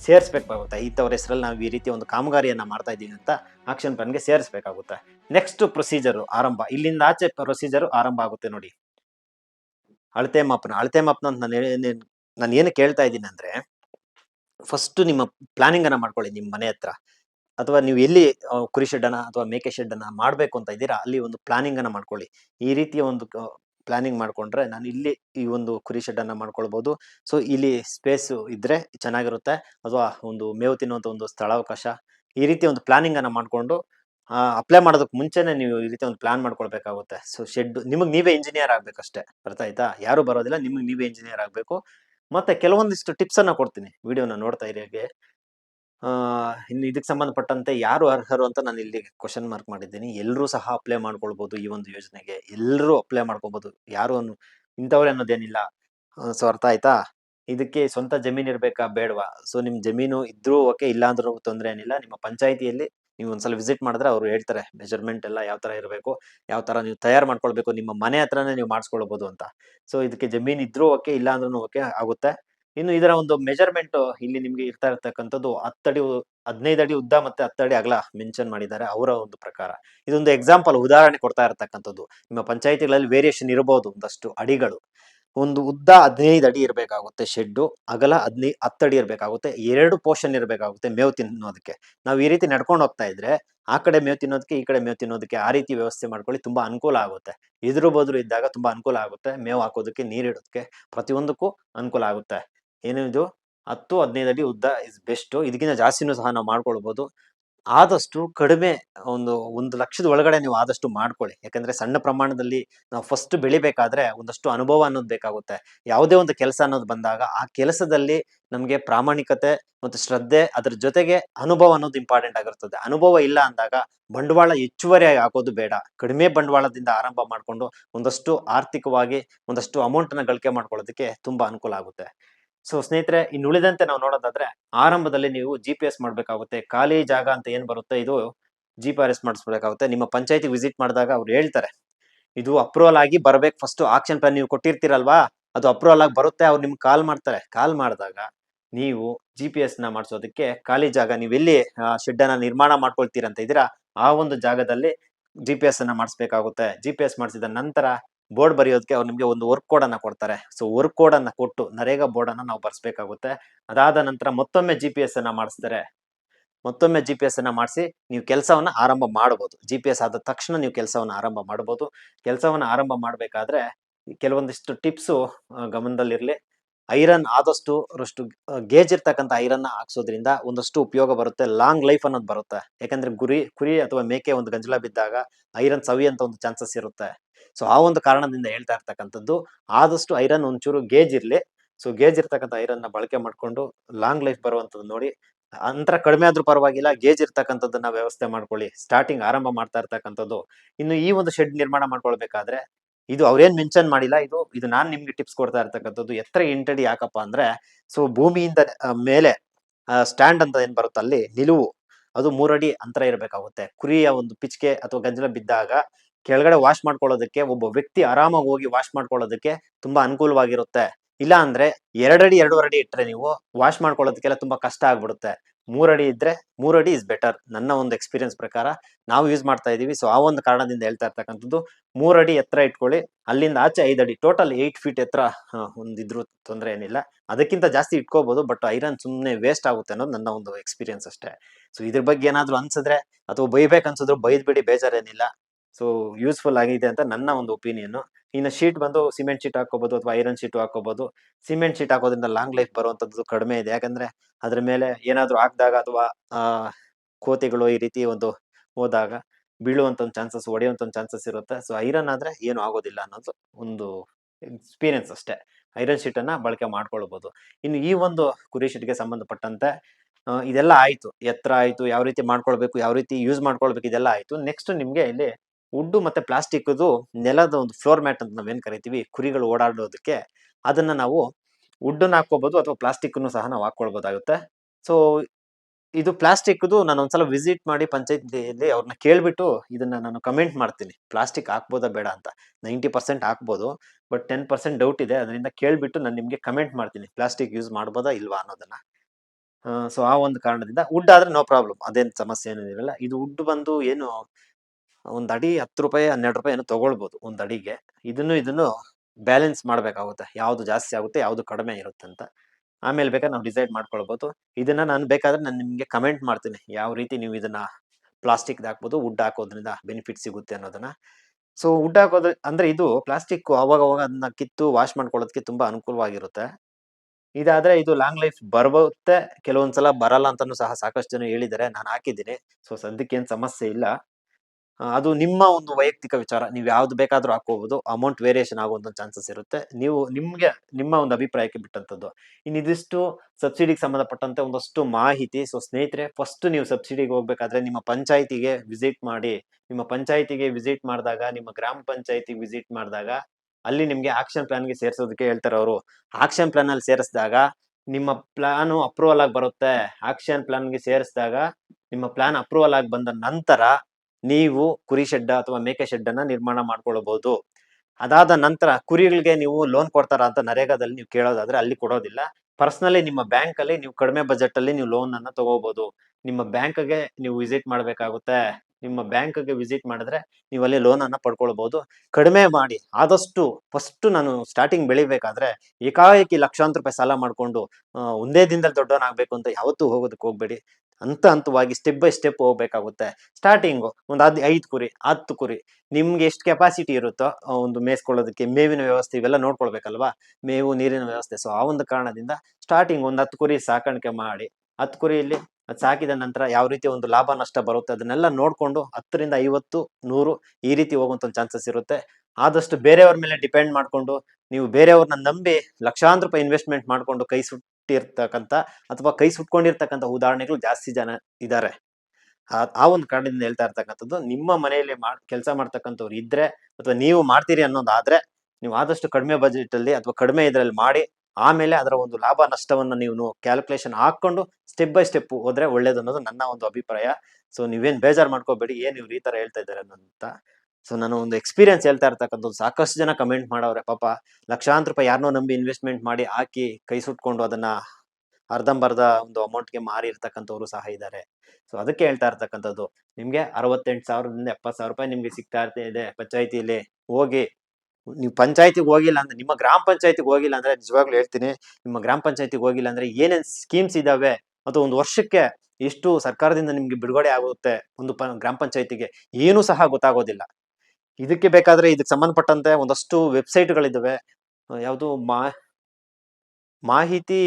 ಸೇರಿಸ್ಬೇಕಾಗುತ್ತೆ ಇಂಥವ್ರ ಹೆಸರಲ್ಲಿ ನಾವು ಈ ರೀತಿ ಒಂದು ಕಾಮಗಾರಿಯನ್ನು ಮಾಡ್ತಾ ಇದ್ದೀವಿ ಅಂತ ಆಕ್ಷನ್ ಪ್ಲ್ಯಾನ್ಗೆ ಸೇರಿಸ್ಬೇಕಾಗುತ್ತೆ. ನೆಕ್ಸ್ಟ್ ಪ್ರೊಸೀಜರು ಆರಂಭ. ಇಲ್ಲಿಂದ ಆಚೆ ಪ್ರೊಸೀಜರು ಆರಂಭ ಆಗುತ್ತೆ ನೋಡಿ. ಅಳತೆ ಮಾಪನ. ಅಳತೆ ಮಾಪನ ಅಂತ ನಾನು ನಾನು ಏನು ಕೇಳ್ತಾ ಇದ್ದೀನಿ ಅಂದ್ರೆ ಫಸ್ಟ್ ನಿಮ್ಮ ಪ್ಲಾನಿಂಗ್ ಅನ್ನ ಮಾಡ್ಕೊಳ್ಳಿ ನಿಮ್ಮ ಮನೆ ಹತ್ರ. ಅಥವಾ ನೀವು ಎಲ್ಲಿ ಕುರಿ ಕುರಿ ಶೆಡ್ಡನ್ನ ಅಥವಾ ಮೇಕೆ ಶೆಡ್ಡನ್ನ ಮಾಡಬೇಕು ಅಂತ ಇದ್ದೀರಾ, ಅಲ್ಲಿ ಒಂದು ಪ್ಲಾನಿಂಗ್ ಅನ್ನ ಮಾಡ್ಕೊಳ್ಳಿ. ಈ ರೀತಿಯ ಒಂದು ಪ್ಲಾನಿಂಗ್ ಮಾಡ್ಕೊಂಡ್ರೆ ನಾನು ಇಲ್ಲಿ ಈ ಒಂದು ಕುರಿ ಶೆಡ್ಡನ್ನ ಮಾಡ್ಕೊಳ್ಬೋದು. ಸೊ ಇಲ್ಲಿ ಸ್ಪೇಸ್ ಇದ್ರೆ ಚೆನ್ನಾಗಿರುತ್ತೆ. ಅಥವಾ ಒಂದು ಮೇವು ತಿನ್ನುವಂಥ ಒಂದು ಸ್ಥಳಾವಕಾಶ. ಈ ರೀತಿ ಒಂದು ಪ್ಲಾನಿಂಗ್ ಅನ್ನ ಮಾಡ್ಕೊಂಡು ಅಪ್ಲೈ ಮಾಡೋದಕ್ಕೆ ಮುಂಚೆನೆ ನೀವು ಈ ರೀತಿ ಒಂದು ಪ್ಲಾನ್ ಮಾಡ್ಕೊಳ್ಬೇಕಾಗುತ್ತೆ. ಸೊ ಶೆಡ್ ನಿಮಗೆ ನೀವೇ ಇಂಜಿನಿಯರ್ ಆಗ್ಬೇಕಷ್ಟೇ. ಅರ್ಥ ಆಯ್ತಾ? ಯಾರು ಬರೋದಿಲ್ಲ, ನಿಮಗೆ ನೀವೇ ಇಂಜಿನಿಯರ್ ಆಗಬೇಕು. ಮತ್ತೆ ಕೆಲವೊಂದಿಷ್ಟು ಟಿಪ್ಸ್ ಅನ್ನ ಕೊಡ್ತೀನಿ ವಿಡಿಯೋನ ನೋಡ್ತಾ ಆ, ಇನ್ನು ಇದಕ್ಕೆ ಸಂಬಂಧಪಟ್ಟಂತೆ ಯಾರು ಅರ್ಹರು ಅಂತ ನಾನು ಇಲ್ಲಿ ಕ್ವಶನ್ ಮಾರ್ಕ್ ಮಾಡಿದ್ದೀನಿ. ಎಲ್ಲರೂ ಸಹ ಅಪ್ಲೈ ಮಾಡ್ಕೊಳ್ಬೋದು ಈ ಒಂದು ಯೋಜನೆಗೆ. ಎಲ್ಲರೂ ಅಪ್ಲೈ ಮಾಡ್ಕೊಬೋದು ಯಾರು ಅನ್ನು ಇಂಥವ್ರು ಅನ್ನೋದೇನಿಲ್ಲ. ಸೊ ಅರ್ಥ ಆಯ್ತಾ? ಇದಕ್ಕೆ ಸ್ವಂತ ಜಮೀನು ಇರಬೇಕಾ? ಬೇಡವಾ? ಸೊ ನಿಮ್ಮ ಜಮೀನು ಇದ್ರೂ ಓಕೆ ಇಲ್ಲ ಅಂದ್ರೂ ತೊಂದರೆ ಏನಿಲ್ಲ. ನಿಮ್ಮ ಪಂಚಾಯಿತಿಯಲ್ಲಿ ನೀವು ಒಂದ್ಸಲ ವಿಸಿಟ್ ಮಾಡಿದ್ರೆ ಅವ್ರು ಹೇಳ್ತಾರೆ, ಮೆಜರ್ಮೆಂಟ್ ಎಲ್ಲ ಯಾವ ತರ ಇರಬೇಕು, ಯಾವ ತರ ನೀವು ತಯಾರು ಮಾಡ್ಕೊಳ್ಬೇಕು, ನಿಮ್ಮ ಮನೆ ಹತ್ರನೇ ನೀವು ಮಾಡಿಸ್ಕೊಳ್ಬಹುದು ಅಂತ. ಸೊ, ಇದಕ್ಕೆ ಜಮೀನ್ ಇದ್ರೂ ಓಕೆ, ಇಲ್ಲ ಅಂದ್ರೂ ಓಕೆ ಆಗುತ್ತೆ. ಇನ್ನು ಇದರ ಒಂದು ಮೆಜರ್ಮೆಂಟ್ ಇಲ್ಲಿ ನಿಮ್ಗೆ ಇರ್ತಾ ಇರ್ತಕ್ಕಂಥದ್ದು ಹತ್ತಡಿ ಹದಿನೈದು ಅಡಿ ಉದ್ದ ಮತ್ತೆ ಹತ್ತಡಿ ಅಗಲ ಮೆನ್ಷನ್ ಮಾಡಿದ್ದಾರೆ ಅವರ ಒಂದು ಪ್ರಕಾರ. ಇದೊಂದು ಎಕ್ಸಾಂಪಲ್ ಉದಾಹರಣೆ ಕೊಡ್ತಾ ಇರತಕ್ಕಂಥದ್ದು. ನಿಮ್ಮ ಪಂಚಾಯಿತಿಗಳಲ್ಲಿ ವೇರಿಯೇಷನ್ ಇರಬಹುದು ಒಂದಷ್ಟು ಅಡಿಗಳು. ಒಂದು ಉದ್ದ ಹದಿನೈದು ಅಡಿ ಇರಬೇಕಾಗುತ್ತೆ ಶೆಡ್ಡು ಅಗಲ ಹದಿನೈ ಹತ್ತಡಿ ಇರಬೇಕಾಗುತ್ತೆ. ಎರಡು ಪೋರ್ಷನ್ ಇರಬೇಕಾಗುತ್ತೆ ಮೇವು ತಿನ್ನೋದಕ್ಕೆ. ನಾವು ಈ ರೀತಿ ನಡ್ಕೊಂಡು ಹೋಗ್ತಾ ಇದ್ರೆ ಆ ಕಡೆ ಮೇವು ತಿನ್ನೋದಕ್ಕೆ, ಈ ಕಡೆ ಮೇವು ತಿನ್ನೋದಕ್ಕೆ ಆ ರೀತಿ ವ್ಯವಸ್ಥೆ ಮಾಡ್ಕೊಳ್ಳಿ, ತುಂಬಾ ಅನುಕೂಲ ಆಗುತ್ತೆ. ಎದುರು ಬದ್ರು ಇದ್ದಾಗ ತುಂಬಾ ಅನುಕೂಲ ಆಗುತ್ತೆ. ಮೇವು ಹಾಕೋದಕ್ಕೆ ನೀರಿಡೋದಕ್ಕೆ ಪ್ರತಿಯೊಂದಕ್ಕೂ ಅನುಕೂಲ ಆಗುತ್ತೆ. ಏನಿದು? ಹತ್ತು ಹದಿನೈದು ಅಡಿ ಉದ್ದ ಇಸ್ ಬೆಸ್ಟ್ ಇದಕ್ಕಿಂತ ಜಾಸ್ತಿನೂ ಸಹ ನಾವು ಮಾಡ್ಕೊಳ್ಬಹುದು ಆದಷ್ಟು ಕಡಿಮೆ ಒಂದು ಒಂದು ಲಕ್ಷದ ಒಳಗಡೆ ನೀವು ಆದಷ್ಟು ಮಾಡ್ಕೊಳ್ಳಿ. ಯಾಕಂದ್ರೆ ಸಣ್ಣ ಪ್ರಮಾಣದಲ್ಲಿ ನಾವು ಫಸ್ಟ್ ಬೆಳಿಬೇಕಾದ್ರೆ ಒಂದಷ್ಟು ಅನುಭವ ಅನ್ನೋದು ಬೇಕಾಗುತ್ತೆ. ಯಾವುದೇ ಒಂದು ಕೆಲಸ ಅನ್ನೋದು ಬಂದಾಗ ಆ ಕೆಲಸದಲ್ಲಿ ನಮಗೆ ಪ್ರಾಮಾಣಿಕತೆ ಮತ್ತು ಶ್ರದ್ಧೆ ಅದ್ರ ಜೊತೆಗೆ ಅನುಭವ ಅನ್ನೋದು ಇಂಪಾರ್ಟೆಂಟ್ ಆಗಿರ್ತದೆ. ಅನುಭವ ಇಲ್ಲ ಅಂದಾಗ ಬಂಡವಾಳ ಹೆಚ್ಚುವರಿಯಾಗಿ ಹಾಕೋದು ಬೇಡ. ಕಡಿಮೆ ಬಂಡವಾಳದಿಂದ ಆರಂಭ ಮಾಡಿಕೊಂಡು ಒಂದಷ್ಟು ಆರ್ಥಿಕವಾಗಿ ಒಂದಷ್ಟು ಅಮೌಂಟ್ ಅನ್ನ ಗಳಿಕೆ ಮಾಡ್ಕೊಳ್ಳೋದಕ್ಕೆ ತುಂಬಾ ಅನುಕೂಲ ಆಗುತ್ತೆ. ಸೊ ಸ್ನೇಹಿತರೆ ಇನ್ನು ಉಳಿದಂತೆ ನಾವು ನೋಡೋದಾದ್ರೆ, ಆರಂಭದಲ್ಲಿ ನೀವು ಜಿ ಪಿ ಎಸ್ ಮಾಡ್ಬೇಕಾಗುತ್ತೆ, ಖಾಲಿ ಜಾಗ ಅಂತ ಏನ್ ಬರುತ್ತೆ, ಇದು ಜಿ ಪಿ ಆರ್ ಎಸ್ ಮಾಡಿಸ್ಬೇಕಾಗುತ್ತೆ. ನಿಮ್ಮ ಪಂಚಾಯತಿ ವಿಸಿಟ್ ಮಾಡಿದಾಗ ಅವ್ರು ಹೇಳ್ತಾರೆ, ಇದು ಅಪ್ರೂವಲ್ ಆಗಿ ಬರ್ಬೇಕು ಫಸ್ಟ್ ಆಕ್ಷನ್ ಪ್ಲಾನ್ ನೀವು ಕೊಟ್ಟಿರ್ತೀರಲ್ವಾ? ಅದು ಅಪ್ರೂವಲ್ ಆಗಿ ಬರುತ್ತೆ, ಅವ್ರು ನಿಮ್ಗೆ ಕಾಲ್ ಮಾಡ್ತಾರೆ. ಕಾಲ್ ಮಾಡಿದಾಗ ನೀವು ಜಿ ಪಿ ಎಸ್ನ ಮಾಡಿಸೋದಕ್ಕೆ ಖಾಲಿ ಜಾಗ ನೀವೆಲ್ಲಿ ಶೆಡ್ ಅನ್ನ ನಿರ್ಮಾಣ ಮಾಡ್ಕೊಳ್ತೀರಂತ ಇದ್ದೀರಾ, ಆ ಒಂದು ಜಾಗದಲ್ಲಿ ಜಿ ಪಿ ಎಸ್ ಅನ್ನ ಮಾಡಿಸ್ಬೇಕಾಗುತ್ತೆ. ಜಿ ಪಿ ಎಸ್ ಮಾಡಿಸಿದ ನಂತರ ಬೋರ್ಡ್ ಬರೆಯೋದಕ್ಕೆ ಅವ್ರು ನಿಮಗೆ ಒಂದು ವರ್ಕ್ ಕೋಡ್ ಅನ್ನ ಕೊಡ್ತಾರೆ. ಸೊ ವರ್ಕ್ ಕೋಡ್ ಅನ್ನ ಕೊಟ್ಟು ನರೇಗಾ ಬೋರ್ಡ್ ಅನ್ನ ನಾವು ಬರ್ಸ್ಬೇಕಾಗುತ್ತೆ. ಅದಾದ ನಂತರ ಮತ್ತೊಮ್ಮೆ ಜಿ ಪಿ ಎಸ್ ಅನ್ನ ಮಾಡಿಸ್ತಾರೆ. ಮತ್ತೊಮ್ಮೆ ಜಿ ಪಿ ಎಸ್ ಅನ್ನ ಮಾಡಿಸಿ ನೀವು ಕೆಲಸವನ್ನ ಆರಂಭ ಮಾಡಬಹುದು ಜಿ ಪಿ ಎಸ್ ಆದ ತಕ್ಷಣ ನೀವು ಕೆಲಸವನ್ನ ಆರಂಭ ಮಾಡಬಹುದು ಕೆಲಸವನ್ನ ಆರಂಭ ಮಾಡಬೇಕಾದ್ರೆ ಕೆಲವೊಂದಿಷ್ಟು ಟಿಪ್ಸು ಗಮನದಲ್ಲಿರಲಿ. ಐರನ್ ಆದಷ್ಟು ರಷ್ಟು ಗೇಜ್ ಇರ್ತಕ್ಕಂಥ ಐರನ್ ಹಾಕ್ಸೋದ್ರಿಂದ ಒಂದಷ್ಟು ಉಪಯೋಗ ಬರುತ್ತೆ, ಲಾಂಗ್ ಲೈಫ್ ಅನ್ನೋದು ಬರುತ್ತೆ. ಯಾಕಂದ್ರೆ ಗುರಿ, ಕುರಿ ಅಥವಾ ಮೇಕೆ ಒಂದು ಗಂಜಲ ಬಿದ್ದಾಗ ಐರನ್ ಸವಿ ಅಂತ ಒಂದು ಚಾನ್ಸಸ್ ಇರುತ್ತೆ. ಸೊ, ಆ ಒಂದು ಕಾರಣದಿಂದ ಹೇಳ್ತಾ ಇರ್ತಕ್ಕಂಥದ್ದು, ಆದಷ್ಟು ಐರನ್ ಒಂಚೂರು ಗೇಜ್ ಇರ್ಲಿ. ಸೊ, ಗೇಜ್ ಇರ್ತಕ್ಕಂಥ ಐರನ್ನ ಬಳಕೆ ಮಾಡ್ಕೊಂಡು ಲಾಂಗ್ ಲೈಫ್ ಬರುವಂತದ್ದು ನೋಡಿ. ಅಂತರ ಕಡಿಮೆ ಆದ್ರೂ ಪರವಾಗಿಲ್ಲ, ಗೇಜ್ ಇರ್ತಕ್ಕಂಥದ್ದನ್ನ ವ್ಯವಸ್ಥೆ ಮಾಡ್ಕೊಳ್ಳಿ. ಸ್ಟಾರ್ಟಿಂಗ್ ಆರಂಭ ಮಾಡ್ತಾ ಇರ್ತಕ್ಕಂಥದ್ದು. ಇನ್ನು ಈ ಒಂದು ಶೆಡ್ ನಿರ್ಮಾಣ ಮಾಡ್ಕೊಳ್ಬೇಕಾದ್ರೆ ಇದು ಅವ್ರೇನ್ ಮೆನ್ಷನ್ ಮಾಡಿಲ್ಲ, ಇದು ಇದು ನಾನ್ ನಿಮ್ಗೆ ಟಿಪ್ಸ್ ಕೊಡ್ತಾ ಇರ್ತಕ್ಕಂಥದ್ದು ಎತ್ತರ ಎಂಟಡಿ ಯಾಕಪ್ಪ ಅಂದ್ರೆ ಸೊ ಭೂಮಿಯಿಂದ ಮೇಲೆ ಸ್ಟ್ಯಾಂಡ್ ಅಂತ ಏನ್ ಬರುತ್ತೆ ಅಲ್ಲಿ ನಿಲುವು, ಅದು ಮೂರಡಿ ಅಂತರ ಇರಬೇಕಾಗುತ್ತೆ. ಕುರಿಯ ಒಂದು ಪಿಚ್ಕೆ ಅಥವಾ ಗಂಜಲ ಬಿದ್ದಾಗ ಕೆಳಗಡೆ ವಾಶ್ ಮಾಡ್ಕೊಳ್ಳೋದಕ್ಕೆ ಒಬ್ಬ ವ್ಯಕ್ತಿ ಆರಾಮಾಗಿ ಹೋಗಿ ವಾಶ್ ಮಾಡ್ಕೊಳ್ಳೋದಕ್ಕೆ ತುಂಬಾ ಅನುಕೂಲವಾಗಿರುತ್ತೆ. ಇಲ್ಲ ಅಂದ್ರೆ ಎರಡಡಿ, ಎರಡೂವರೆ ಅಡಿ ಇಟ್ರೆ ನೀವು ವಾಶ್ ಮಾಡ್ಕೊಳ್ಳೋದಕ್ಕೆಲ್ಲ ತುಂಬಾ ಕಷ್ಟ ಆಗ್ಬಿಡುತ್ತೆ. ಮೂರಡಿ ಇದ್ರೆ ಮೂರಡಿ ಇಸ್ ಬೆಟರ್ ನನ್ನ ಒಂದು ಎಕ್ಸ್ಪೀರಿಯನ್ಸ್ ಪ್ರಕಾರ ನಾವು ಯೂಸ್ ಮಾಡ್ತಾ ಇದೀವಿ ಸೊ ಆ ಒಂದು ಕಾರಣದಿಂದ ಹೇಳ್ತಾ ಇರ್ತಕ್ಕಂಥದ್ದು ಮೂರಡಿ ಎತ್ತರ ಇಟ್ಕೊಳ್ಳಿ. ಅಲ್ಲಿಂದ ಆಚೆ ಐದಡಿ ಟೋಟಲ್ ಏಯ್ಟ್ ಫೀಟ್ ಎತ್ತರ ಒಂದಿದ್ರು ತೊಂದರೆ ಏನಿಲ್ಲ. ಅದಕ್ಕಿಂತ ಜಾಸ್ತಿ ಇಟ್ಕೋಬಹುದು ಬಟ್ ಐರನ್ ಸುಮ್ಮನೆ ವೇಸ್ಟ್ ಆಗುತ್ತೆ ಅನ್ನೋದು ನನ್ನ ಒಂದು ಎಕ್ಸ್ಪೀರಿಯನ್ಸ್ ಅಷ್ಟೇ. ಸೊ ಇದ್ರ ಬಗ್ಗೆ ಏನಾದ್ರು ಅನ್ಸಿದ್ರೆ ಅಥವಾ ಬೈಬೇಕು ಅನ್ಸಿದ್ರು ಬೈದ್ಬಿಡಿ ಬೇಜಾರೇನಿಲ್ಲ ಸೊ ಯೂಸ್ಫುಲ್ ಆಗಿದೆ ಅಂತ ನನ್ನ ಒಂದು ಒಪಿನಿಯನ್ ಇನ್ನು ಶೀಟ್ ಬಂದು ಸಿಮೆಂಟ್ ಶೀಟ್ ಹಾಕೋಬಹುದು ಅಥವಾ ಐರನ್ ಶೀಟ್ ಹಾಕೋಬಹುದು ಸಿಮೆಂಟ್ ಶೀಟ್ ಹಾಕೋದ್ರಿಂದ ಲಾಂಗ್ ಲೈಫ್ ಬರುವಂಥದ್ದು ಕಡಿಮೆ ಇದೆ. ಯಾಕಂದ್ರೆ ಅದ್ರ ಮೇಲೆ ಏನಾದರೂ ಹಾಕಿದಾಗ ಅಥವಾ ಕೋತಿಗಳು ಈ ರೀತಿ ಒಂದು ಹೋದಾಗ ಬೀಳುವಂಥ ಚಾನ್ಸಸ್ ಒಡೆಯುವಂಥ ಚಾನ್ಸಸ್ ಇರುತ್ತೆ. ಸೊ ಐರನ್ ಆದ್ರೆ ಏನು ಆಗೋದಿಲ್ಲ ಅನ್ನೋದು ಒಂದು ಎಕ್ಸ್ಪೀರಿಯನ್ಸ್ ಅಷ್ಟೇ. ಐರನ್ ಶೀಟ್ ಅನ್ನ ಬಳಕೆ ಮಾಡ್ಕೊಳ್ಬೋದು. ಇನ್ನು ಈ ಒಂದು ಕುರಿ ಶೀಟ್ಗೆ ಸಂಬಂಧಪಟ್ಟಂತೆ ಇದೆಲ್ಲ ಆಯ್ತು. ಎತ್ತರ ಆಯ್ತು. ಯಾವ ರೀತಿ ಮಾಡ್ಕೊಳ್ಬೇಕು, ಯಾವ ರೀತಿ ಯೂಸ್ ಮಾಡ್ಕೊಳ್ಬೇಕು, ಇದೆಲ್ಲ ಆಯ್ತು. ನೆಕ್ಸ್ಟ್ ನಿಮಗೆ ಇಲ್ಲಿ ವುಡ್ ಮತ್ತೆ ಪ್ಲಾಸ್ಟಿಕ್ದು ನೆಲದ ಒಂದು ಫ್ಲೋರ್ ಮ್ಯಾಟ್ ಅಂತ ನಾವೇನು ಕರಿತೀವಿ? ಕುರಿಗಳು ಓಡಾಡೋದಕ್ಕೆ ಅದನ್ನ ನಾವು ವುಡ್ಡನ್ನ ಹಾಕೋಬಹುದು ಅಥವಾ ಪ್ಲಾಸ್ಟಿಕ್ ಸಹ ನಾವು ಹಾಕ್ಕೊಳ್ಬೋದಾಗುತ್ತೆ. ಸೊ ಇದು ಪ್ಲಾಸ್ಟಿಕ್ದು ನಾನು ಒಂದ್ಸಲ ವಿಸಿಟ್ ಮಾಡಿ ಪಂಚಾಯತಿಯಲ್ಲಿ ಅವ್ರನ್ನ ಕೇಳಿಬಿಟ್ಟು ಇದನ್ನ ನಾನು ಕಮೆಂಟ್ ಮಾಡ್ತೀನಿ. ಪ್ಲಾಸ್ಟಿಕ್ ಹಾಕ್ಬೋದಾ ಬೇಡ ಅಂತ. ನೈಂಟಿ ಪರ್ಸೆಂಟ್ ಹಾಕ್ಬೋದು, ಬಟ್ ಟೆನ್ ಪರ್ಸೆಂಟ್ ಡೌಟ್ ಇದೆ. ಅದರಿಂದ ಕೇಳಿಬಿಟ್ಟು ನಾನು ನಿಮಗೆ ಕಮೆಂಟ್ ಮಾಡ್ತೀನಿ. ಪ್ಲಾಸ್ಟಿಕ್ ಯೂಸ್ ಮಾಡ್ಬೋದಾ ಇಲ್ವಾ ಅನ್ನೋದನ್ನ. ಸೊ ಆ ಒಂದು ಕಾರಣದಿಂದ ವುಡ್ ಆದ್ರೆ ನೋ ಪ್ರಾಬ್ಲಮ್. ಅದೇನು ಸಮಸ್ಯೆ ಏನೂ ಇರಲ್ಲ. ಇದು ವುಡ್ ಬಂದು ಏನು ಒಂದ್ ಅಡಿ ಹತ್ತು ರೂಪಾಯಿ, ಹನ್ನೆರಡು ರೂಪಾಯಿ ಏನೋ ತಗೊಳ್ಬೋದು ಒಂದ್ ಅಡಿಗೆ. ಇದನ್ನು ಇದನ್ನು ಬ್ಯಾಲೆನ್ಸ್ ಮಾಡಬೇಕಾಗುತ್ತೆ. ಯಾವ್ದು ಜಾಸ್ತಿ ಆಗುತ್ತೆ, ಯಾವ್ದು ಕಡಿಮೆ ಇರುತ್ತೆ ಅಂತ. ಆಮೇಲೆ ಬೇಕಾದ್ರೆ ನಾವು ಡಿಸೈಡ್ ಮಾಡ್ಕೊಳ್ಬೋದು. ಇದನ್ನ ನಾನು ಬೇಕಾದ್ರೆ ನಾನು ನಿಮ್ಗೆ ಕಮೆಂಟ್ ಮಾಡ್ತೀನಿ. ಯಾವ ರೀತಿ ನೀವು ಇದನ್ನ ಪ್ಲಾಸ್ಟಿಕ್ ಹಾಕ್ಬೋದು ವುಡ್ ಹಾಕೋದ್ರಿಂದ ಬೆನಿಫಿಟ್ ಸಿಗುತ್ತೆ ಅನ್ನೋದನ್ನ. ಸೊ ವುಡ್ ಹಾಕೋದ್ರ, ಅಂದ್ರೆ ಇದು ಪ್ಲಾಸ್ಟಿಕ್ ಅವಾಗ ಅವಾಗ ಅದನ್ನ ಕಿತ್ತು ವಾಶ್ ಮಾಡ್ಕೊಳ್ಳೋದಕ್ಕೆ ತುಂಬಾ ಅನುಕೂಲವಾಗಿರುತ್ತೆ. ಇದಾದ್ರೆ ಇದು ಲಾಂಗ್ ಲೈಫ್ ಬರುತ್ತೆ. ಕೆಲವೊಂದ್ಸಲ ಬರಲ್ಲ ಅಂತಾನು ಸಹ ಸಾಕಷ್ಟು ಜನ ಹೇಳಿದ್ದಾರೆ. ನಾನು ಹಾಕಿದ್ದೀನಿ. ಸೊ ಸದ್ಯಕ್ಕೆ ಏನ್ ಸಮಸ್ಯೆ ಇಲ್ಲ. ಅದು ನಿಮ್ಮ ಒಂದು ವೈಯಕ್ತಿಕ ವಿಚಾರ. ನೀವು ಯಾವ್ದು ಬೇಕಾದ್ರೂ ಹಾಕೋಬಹುದು ಅಮೌಂಟ್ ವೇರಿಯೇಷನ್ ಆಗುವಂತ ಚಾನ್ಸಸ್ ಇರುತ್ತೆ. ನೀವು ನಿಮ್ಗೆ, ನಿಮ್ಮ ಒಂದು ಅಭಿಪ್ರಾಯಕ್ಕೆ ಬಿಟ್ಟಂತದ್ದು. ಇನ್ನು ಇದಿಷ್ಟು ಸಬ್ಸಿಡಿಗೆ ಸಂಬಂಧಪಟ್ಟಂತೆ ಒಂದಷ್ಟು ಮಾಹಿತಿ. ಸೊ ಸ್ನೇಹಿತರೆ ಫಸ್ಟ್ ನೀವು ಸಬ್ಸಿಡಿಗೆ ಹೋಗ್ಬೇಕಾದ್ರೆ ನಿಮ್ಮ ಪಂಚಾಯಿತಿಗೆ ವಿಸಿಟ್ ಮಾಡಿ. ನಿಮ್ಮ ಪಂಚಾಯಿತಿಗೆ ವಿಸಿಟ್ ಮಾಡಿದಾಗ, ನಿಮ್ಮ ಗ್ರಾಮ ಪಂಚಾಯಿತಿ ವಿಸಿಟ್ ಮಾಡಿದಾಗ, ಅಲ್ಲಿ ನಿಮ್ಗೆ ಆಕ್ಷನ್ ಪ್ಲಾನ್ಗೆ ಸೇರಿಸೋದಕ್ಕೆ ಹೇಳ್ತಾರೆ ಅವರು. ಆಕ್ಷನ್ ಪ್ಲಾನ್ ಅಲ್ಲಿ ಸೇರಿಸಿದಾಗ, ನಿಮ್ಮ ಪ್ಲಾನ್ ಅಪ್ರೂವಲ್ ಆಗಿ ಬರುತ್ತೆ. ಆಕ್ಷನ್ ಪ್ಲಾನ್ಗೆ ಸೇರಿಸಿದಾಗ, ನಿಮ್ಮ ಪ್ಲಾನ್ ಅಪ್ರೂವಲ್ ಆಗಿ ಬಂದ ನಂತರ ನೀವು ಕುರಿ ಶೆಡ್ ಅಥವಾ ಮೇಕೆ ಶೆಡ್ ಅನ್ನ ನಿರ್ಮಾಣ ಮಾಡ್ಕೊಳ್ಬಹುದು. ಅದಾದ ನಂತರ ಕುರಿಗಳಿಗೆ ನೀವು ಲೋನ್ ಕೊಡ್ತಾರ ಅಂತ ನರೇಗಾದಲ್ಲಿ ನೀವು ಕೇಳೋದಾದ್ರೆ ಅಲ್ಲಿ ಕೊಡೋದಿಲ್ಲ. ಪರ್ಸನಲಿ ನಿಮ್ಮ ಬ್ಯಾಂಕ್ ಅಲ್ಲಿ ನೀವು ಕಡಿಮೆ ಬಜೆಟ್ ಅಲ್ಲಿ ನೀವು ಲೋನ್ ಅನ್ನ ತಗೋಬಹುದು ನಿಮ್ಮ ಬ್ಯಾಂಕ್ಗೆ ನೀವು ವಿಸಿಟ್ ಮಾಡ್ಬೇಕಾಗುತ್ತೆ. ನಿಮ್ಮ ಬ್ಯಾಂಕ್ಗೆ ವಿಸಿಟ್ ಮಾಡಿದ್ರೆ ನೀವು ಅಲ್ಲಿ ಲೋನ್ ಅನ್ನ ಪಡ್ಕೊಳ್ಬಹುದು ಕಡಿಮೆ ಮಾಡಿ ಆದಷ್ಟು ಫಸ್ಟ್ ನಾನು ಸ್ಟಾರ್ಟಿಂಗ್ ಬೆಳಿಬೇಕಾದ್ರೆ ಏಕಾಏಕಿ ಲಕ್ಷಾಂತರ ರೂಪಾಯಿ ಸಾಲ ಮಾಡ್ಕೊಂಡು ಒಂದೇ ದಿನದಲ್ಲಿ ದೊಡ್ಡವನಾಗ್ಬೇಕು ಅಂತ ಯಾವತ್ತೂ ಹೋಗೋದಕ್ಕೆ ಹೋಗ್ಬೇಡಿ. ಹಂತ ಹಂತವಾಗಿ ಸ್ಟೆಪ್ ಬೈ ಸ್ಟೆಪ್ ಹೋಗ್ಬೇಕಾಗುತ್ತೆ. ಸ್ಟಾರ್ಟಿಂಗು ಒಂದು ಅದು ಐದು ಕುರಿ, ಹತ್ತು ಕುರಿ, ನಿಮ್ಗೆ ಎಷ್ಟು ಕೆಪಾಸಿಟಿ ಇರುತ್ತೋ ಒಂದು ಮೇಯಿಸ್ಕೊಳ್ಳೋದಕ್ಕೆ ಮೇವಿನ ವ್ಯವಸ್ಥೆ ಇವೆಲ್ಲ ನೋಡ್ಕೊಳ್ಬೇಕಲ್ವಾ? ಮೇವು, ನೀರಿನ ವ್ಯವಸ್ಥೆ. ಸೊ ಆ ಒಂದು ಕಾರಣದಿಂದ ಸ್ಟಾರ್ಟಿಂಗ್ ಒಂದು ಹತ್ತು ಕುರಿ ಸಾಕಾಣಿಕೆ ಮಾಡಿ, ಹತ್ತು ಕುರಿಯಲ್ಲಿ ಅದು ಸಾಕಿದ ನಂತರ ಯಾವ ರೀತಿ ಒಂದು ಲಾಭ, ನಷ್ಟ ಬರುತ್ತೆ ಅದನ್ನೆಲ್ಲ ನೋಡ್ಕೊಂಡು ಹತ್ತರಿಂದ ಐವತ್ತು, ನೂರು ಈ ರೀತಿ ಹೋಗುವಂಥ ಚಾನ್ಸಸ್ ಇರುತ್ತೆ. ಆದಷ್ಟು ಬೇರೆಯವ್ರ ಮೇಲೆ ಡಿಪೆಂಡ್ ಮಾಡ್ಕೊಂಡು, ನೀವು ಬೇರೆಯವ್ರನ್ನ ನಂಬಿ ಲಕ್ಷಾಂತರ ರೂಪಾಯಿ ಇನ್ವೆಸ್ಟ್ಮೆಂಟ್ ಮಾಡ್ಕೊಂಡು ಕೈ ಸುಟ್ಟಿರ್ತಕ್ಕಂಥ ಅಥವಾ ಕೈ ಸುಟ್ಕೊಂಡಿರ್ತಕ್ಕಂಥ ಉದಾಹರಣೆಗಳು ಜಾಸ್ತಿ ಜನ ಇದ್ದಾರೆ ಆ- ಆ ಒಂದು ಕಾರಣದಿಂದ ಹೇಳ್ತಾ ಇರ್ತಕ್ಕಂಥದ್ದು, ನಿಮ್ಮ ಮನೆಯಲ್ಲಿ ಮಾಡ್ ಕೆಲಸ ಮಾಡ್ತಕ್ಕಂಥವ್ರು ಇದ್ರೆ ಅಥವಾ ನೀವು ಮಾಡ್ತೀರಿ ಅನ್ನೋದಾದ್ರೆ ನೀವು ಆದಷ್ಟು ಕಡಿಮೆ ಬಜೆಟ್ ಅಲ್ಲಿ ಅಥವಾ ಕಡಿಮೆ ಇದರಲ್ಲಿ ಮಾಡಿ, ಆಮೇಲೆ ಅದರ ಒಂದು ಲಾಭ ನಷ್ಟವನ್ನ ನೀವು ಕ್ಯಾಲ್ಕುಲೇಷನ್ ಹಾಕೊಂಡು ಸ್ಟೆಪ್ ಬೈ ಸ್ಟೆಪ್ ಹೋದ್ರೆ ಒಳ್ಳೇದು ಅನ್ನೋದು ನನ್ನ ಒಂದು ಅಭಿಪ್ರಾಯ. ಸೊ ನೀವೇನ್ ಬೇಜಾರ್ ಮಾಡ್ಕೋಬೇಡಿ, ಏನ್ ಇವ್ರು ಈ ತರ ಹೇಳ್ತಾ ಇದ್ದಾರೆ ಅಂತ ಸೊ ನಾನು ಒಂದು ಎಕ್ಸ್ಪೀರಿಯನ್ಸ್ ಹೇಳ್ತಾ ಇರ್ತಕ್ಕಂಥದ್ದು. ಸಾಕಷ್ಟು ಜನ ಕಮೆಂಟ್ ಮಾಡವ್ರೆ. ಪಾಪ ಲಕ್ಷಾಂತರ ರೂಪಾಯಿ ಯಾರನ್ನೋ ನಂಬಿ ಇನ್ವೆಸ್ಟ್ಮೆಂಟ್ ಮಾಡಿ ಹಾಕಿ ಕೈ ಸುಟ್ಕೊಂಡು ಅದನ್ನ ಅರ್ಧಂಬರ್ಧ ಒಂದು ಅಮೌಂಟ್ಗೆ ಮಾರಿ ಇರ್ತಕ್ಕಂಥವ್ರು ಸಹ ಇದ್ದಾರೆ ಸೊ ಅದಕ್ಕೆ ಹೇಳ್ತಾ ಇರ್ತಕ್ಕಂಥದ್ದು. ನಿಮ್ಗೆ ಅರವತ್ತೆಂಟು ಸಾವಿರದಿಂದ ಎಪ್ಪತ್ತು ಸಾವಿರ ರೂಪಾಯಿ ನಿಮ್ಗೆ ಸಿಗ್ತಾ ಇದೆ ಪಂಚಾಯತಿಯಲ್ಲಿ ಹೋಗಿ ನೀವು ಪಂಚಾಯತಿಗೆ ಹೋಗಿಲ್ಲ ಅಂದ್ರೆ, ನಿಮ್ಮ ಗ್ರಾಮ ಪಂಚಾಯತಿಗೆ ಹೋಗಿಲ್ಲ ಅಂದ್ರೆ, ನಿಜವಾಗ್ಲೂ ಹೇಳ್ತೀನಿ, ನಿಮ್ಮ ಗ್ರಾಮ ಪಂಚಾಯತಿಗೆ ಹೋಗಿಲ್ಲ ಅಂದ್ರೆ ಏನೇನ್ ಸ್ಕೀಮ್ಸ್ ಇದಾವೆ ಮತ್ತು ಒಂದು ವರ್ಷಕ್ಕೆ ಎಷ್ಟು ಸರ್ಕಾರದಿಂದ ನಿಮ್ಗೆ ಬಿಡುಗಡೆ ಆಗುತ್ತೆ ಒಂದು ಗ್ರಾಮ ಪಂಚಾಯತಿಗೆ, ಏನು ಸಹ ಗೊತ್ತಾಗೋದಿಲ್ಲ. ಇದಕ್ಕೆ ಬೇಕಾದ್ರೆ ಇದಕ್ಕೆ ಸಂಬಂಧಪಟ್ಟಂತೆ ಒಂದಷ್ಟು ವೆಬ್ಸೈಟ್ಗಳಿದ್ದಾವೆ. ಯಾವುದು ಮಾ, ಮಾಹಿತಿ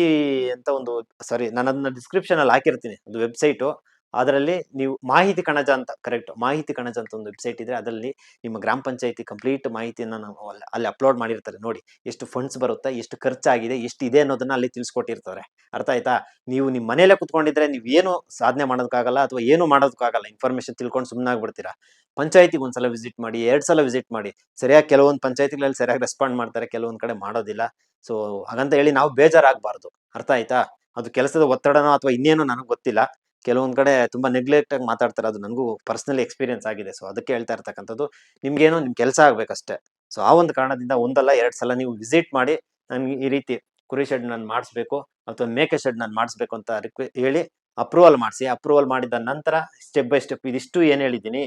ಅಂತ ಒಂದು, ಸಾರಿ ನಾನು ಅದನ್ನ ಡಿಸ್ಕ್ರಿಪ್ಷನ್ ಅಲ್ಲಿ ಹಾಕಿರ್ತೀನಿ ಒಂದು ವೆಬ್ಸೈಟು. ಅದರಲ್ಲಿ ನೀವು ಮಾಹಿತಿ ಕಣಜ ಅಂತ ಕರೆಕ್ಟ್ ಮಾಹಿತಿ ಕಣಜ ಅಂತ ಒಂದು ವೆಬ್ಸೈಟ್ ಇದೆ ಅದರಲ್ಲಿ ನಿಮ್ಮ ಗ್ರಾಮ ಪಂಚಾಯತಿ ಕಂಪ್ಲೀಟ್ ಮಾಹಿತಿಯನ್ನ ನಾವು ಅಲ್ಲಿ ಅಪ್ಲೋಡ್ ಮಾಡಿರ್ತಾರೆ. ನೋಡಿ ಎಷ್ಟು ಫಂಡ್ಸ್ ಬರುತ್ತೆ, ಎಷ್ಟು ಖರ್ಚಾಗಿದೆ, ಎಷ್ಟು ಇದೆ ಅನ್ನೋದನ್ನ ಅಲ್ಲಿ ತಿಳಿಸ್ಕೊಟ್ಟಿರ್ತಾರೆ. ಅರ್ಥ ಆಯ್ತಾ? ನೀವು ನಿಮ್ಮ ಮನೇಲೆ ಕುತ್ಕೊಂಡಿದ್ರೆ ನೀವು ಏನು ಸಾಧನೆ ಮಾಡೋದಕ್ಕಾಗಲ್ಲ ಅಥವಾ ಏನು ಮಾಡೋದಕ್ಕಾಗಲ್ಲ ಇನ್ಫಾರ್ಮೇಶನ್ ತಿಳ್ಕೊಂಡು ಸುಮ್ಮನೆ ಆಗ್ಬಿಡ್ತೀರಾ? ಪಂಚಾಯತಿಗೆ ಒಂದ್ಸಲ ವಿಸಿಟ್ ಮಾಡಿ, ಎರಡ್ ಸಲ ವಿಸಿಟ್ ಮಾಡಿ. ಸರಿಯಾಗಿ ಕೆಲವೊಂದು ಪಂಚಾಯತಿಗಳಲ್ಲಿ ಸರಿಯಾಗಿ ರೆಸ್ಪಾಂಡ್ ಮಾಡ್ತಾರೆ, ಕೆಲವೊಂದು ಕಡೆ ಮಾಡೋದಿಲ್ಲ. ಸೊ ಹಾಗಂತ ಹೇಳಿ ನಾವು ಬೇಜಾರಾಗಬಾರ್ದು. ಅರ್ಥ ಆಯ್ತಾ? ಅದು ಕೆಲಸದ ಒತ್ತಡನೋ ಅಥವಾ ಇನ್ನೇನೋ ನನಗೆ ಗೊತ್ತಿಲ್ಲ. ಕೆಲವೊಂದ್ ಕಡೆ ತುಂಬಾ ನೆಗ್ಲೆಕ್ಟ್ ಆಗಿ ಮಾತಾಡ್ತಾರೆ. ಅದು ನನಗೂ ಪರ್ಸನಲಿ ಎಕ್ಸ್ಪೀರಿಯನ್ಸ್ ಆಗಿದೆ. ಸೊ ಅದಕ್ಕೆ ಹೇಳ್ತಾ ಇರ್ತಕ್ಕಂಥದ್ದು, ನಿಮ್ಗೇನೋ ನಿಮ್ಮ ಕೆಲಸ ಆಗ್ಬೇಕಷ್ಟೆ. ಸೊ ಆ ಒಂದು ಕಾರಣದಿಂದ ಒಂದಲ್ಲ ಎರಡ್ ಸಲ ನೀವು ವಿಸಿಟ್ ಮಾಡಿ ನನಗೆ ಈ ರೀತಿ ಕುರಿ ಶೆಡ್ ನಾನು ಮಾಡಿಸ್ಬೇಕು ಅಥವಾ ಮೇಕೆ ಶೆಡ್ ನಾನು ಮಾಡಿಸ್ಬೇಕು ಅಂತ ರಿಕ್ವೆ ಹೇಳಿ ಅಪ್ರೂವಲ್ ಮಾಡಿಸಿ. ಅಪ್ರೂವಲ್ ಮಾಡಿದ ನಂತರ ಸ್ಟೆಪ್ ಬೈ ಸ್ಟೆಪ್ ಇದಿಷ್ಟು ಏನ್ ಹೇಳಿದ್ದೀನಿ.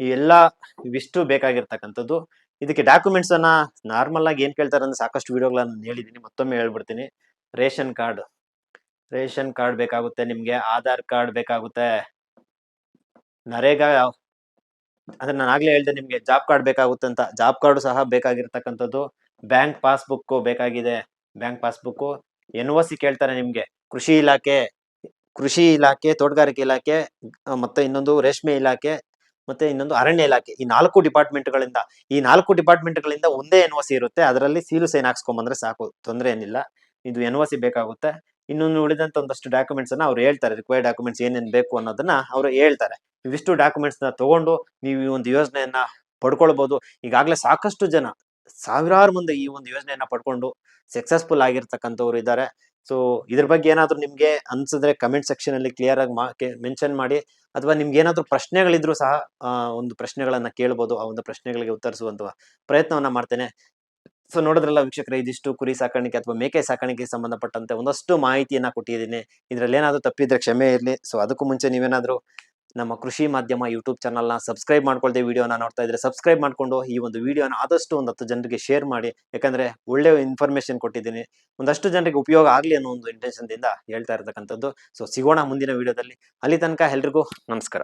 ಈ ಎಲ್ಲ ಇವಿಷ್ಟು ಬೇಕಾಗಿರ್ತಕ್ಕಂಥದ್ದು. ಇದಕ್ಕೆ ಡಾಕ್ಯುಮೆಂಟ್ಸ್ ಅನ್ನ ನಾರ್ಮಲ್ ಆಗಿ ಏನ್ ಕೇಳ್ತಾರೆ ಅಂದ್ರೆ ಸಾಕಷ್ಟು ವಿಡಿಯೋಗಳನ್ನ ಹೇಳಿದೀನಿ ಮತ್ತೊಮ್ಮೆ ಹೇಳ್ಬಿಡ್ತೀನಿ. Ration card. ರೇಷನ್ ಕಾರ್ಡ್ ಬೇಕಾಗುತ್ತೆ, ನಿಮ್ಗೆ ಆಧಾರ್ ಕಾರ್ಡ್ ಬೇಕಾಗುತ್ತೆ. ನರೇಗಾ ಅಂದ್ರೆ ನಾನು ಆಗ್ಲೇ ಹೇಳ್ದೆ ನಿಮ್ಗೆ ಜಾಬ್ ಕಾರ್ಡ್ ಬೇಕಾಗುತ್ತೆ ಅಂತ. ಜಾಬ್ ಕಾರ್ಡ್ ಸಹ ಬೇಕಾಗಿರ್ತಕ್ಕಂಥದ್ದು. ಬ್ಯಾಂಕ್ ಪಾಸ್ಬುಕ್ ಬೇಕಾಗಿದೆ. Bank passbook N O C ಕೇಳ್ತಾರೆ ನಿಮ್ಗೆ. ಕೃಷಿ ಇಲಾಖೆ ಕೃಷಿ ಇಲಾಖೆ, ತೋಟಗಾರಿಕೆ ಇಲಾಖೆ ಮತ್ತೆ ಇನ್ನೊಂದು ರೇಷ್ಮೆ ಇಲಾಖೆ, ಮತ್ತೆ ಇನ್ನೊಂದು ಅರಣ್ಯ ಇಲಾಖೆ. ಈ ನಾಲ್ಕು ಡಿಪಾರ್ಟ್ಮೆಂಟ್ಗಳಿಂದ, ಈ ನಾಲ್ಕು ಡಿಪಾರ್ಟ್ಮೆಂಟ್ಗಳಿಂದ ಒಂದೇ ಎನ್ ಒ ಸಿ ಇರುತ್ತೆ. ಅದರಲ್ಲಿ ಸೀಲು ಸೈನ್ ಹಾಕ್ಸ್ಕೊಂಬಂದ್ರೆ ಸಾಕು. ತೊಂದರೆ ಏನಿಲ್ಲ. ಇದು ಎನ್ ಒ ಸಿ ಬೇಕಾಗುತ್ತೆ. ಇನ್ನೊಂದು ಉಳಿದಂತ ಒಂದಷ್ಟು ಡಾಕ್ಯುಮೆಂಟ್ಸ್ ಅನ್ನ ಅವ್ರು ಹೇಳ್ತಾರೆ ರಿಕ್ವೈರ್ಡ್ ಡಾಕ್ಯುಮೆಂಟ್ಸ್ ಏನೇನು ಬೇಕು ಅನ್ನೋದನ್ನ ಅವ್ರು ಹೇಳ್ತಾರೆ. ಇವಿಷ್ಟು ಡಾಕ್ಯುಮೆಂಟ್ಸ್ನ ತಗೊಂಡು ನೀವು ಈ ಒಂದು ಯೋಜನೆಯನ್ನ ಪಡ್ಕೊಳ್ಬಹುದು ಈಗಾಗಲೇ ಸಾಕಷ್ಟು ಜನ, ಸಾವಿರಾರು ಮಂದಿ ಈ ಒಂದು ಯೋಜನೆಯನ್ನ ಪಡ್ಕೊಂಡು ಸಕ್ಸಸ್ಫುಲ್ ಆಗಿರ್ತಕ್ಕಂಥವ್ರು ಇದ್ದಾರೆ. ಸೊ ಇದ್ರ ಬಗ್ಗೆ ಏನಾದ್ರು ನಿಮ್ಗೆ ಅನ್ಸಿದ್ರೆ ಕಮೆಂಟ್ ಸೆಕ್ಷನ್ ಅಲ್ಲಿ ಕ್ಲಿಯರ್ ಆಗಿ ಮೆನ್ಷನ್ ಮಾಡಿ. ಅಥವಾ ನಿಮ್ಗೆ ಏನಾದ್ರು ಪ್ರಶ್ನೆಗಳಿದ್ರು ಸಹ ಒಂದು ಪ್ರಶ್ನೆಗಳನ್ನ ಕೇಳ್ಬೋದು. ಆ ಒಂದು ಪ್ರಶ್ನೆಗಳಿಗೆ ಉತ್ತರಿಸುವಂತ ಪ್ರಯತ್ನವನ್ನ ಮಾಡ್ತೇನೆ. ಸೊ ನೋಡಿದ್ರಲ್ಲ ವೀಕ್ಷಕರ, ಇದಿಷ್ಟು ಕುರಿ ಸಾಕಾಣಿಕೆ ಅಥವಾ ಮೇಕೆ ಸಾಕಾಣಿಕೆಗೆ ಸಂಬಂಧಪಟ್ಟಂತೆ ಒಂದಷ್ಟು ಮಾಹಿತಿಯನ್ನ ಕೊಟ್ಟಿದ್ದೀನಿ. ಇದರಲ್ಲಿ ಏನಾದರೂ ತಪ್ಪಿದ್ರೆ ಕ್ಷಮೆ ಇರಲಿ. ಸೊ ಅದಕ್ಕೂ ಮುಂಚೆ ನೀವೇನಾದರೂ ನಮ್ಮ ಕೃಷಿ ಮಾಧ್ಯಮ ಯೂಟ್ಯೂಬ್ ಚಾನಲ್ನ ಸಬ್ಸ್ಕ್ರೈಬ್ ಮಾಡ್ಕೊಳ್ದೆ ವಿಡಿಯೋನ ನೋಡ್ತಾ ಇದ್ರೆ ಸಬ್ಸ್ಕ್ರೈಬ್ ಮಾಡ್ಕೊಂಡು ಈ ಒಂದು ವಿಡಿಯೋನ ಆದಷ್ಟು ಒಂದು ಹತ್ತು ಜನರಿಗೆ ಶೇರ್ ಮಾಡಿ. ಯಾಕಂದ್ರೆ ಒಳ್ಳೆ ಇನ್ಫಾರ್ಮೇಶನ್ ಕೊಟ್ಟಿದ್ದೀನಿ. ಒಂದಷ್ಟು ಜನರಿಗೆ ಉಪಯೋಗ ಆಗಲಿ ಅನ್ನೋ ಒಂದು ಇಂಟೆನ್ಷನ್ದಿಂದ ದಿಂದ ಹೇಳ್ತಾ ಇರ್ತಕ್ಕಂಥದ್ದು. ಸೊ ಸಿಗೋಣ ಮುಂದಿನ ವಿಡಿಯೋದಲ್ಲಿ ಅಲ್ಲಿ ತನಕ ಎಲ್ರಿಗೂ ನಮಸ್ಕಾರ.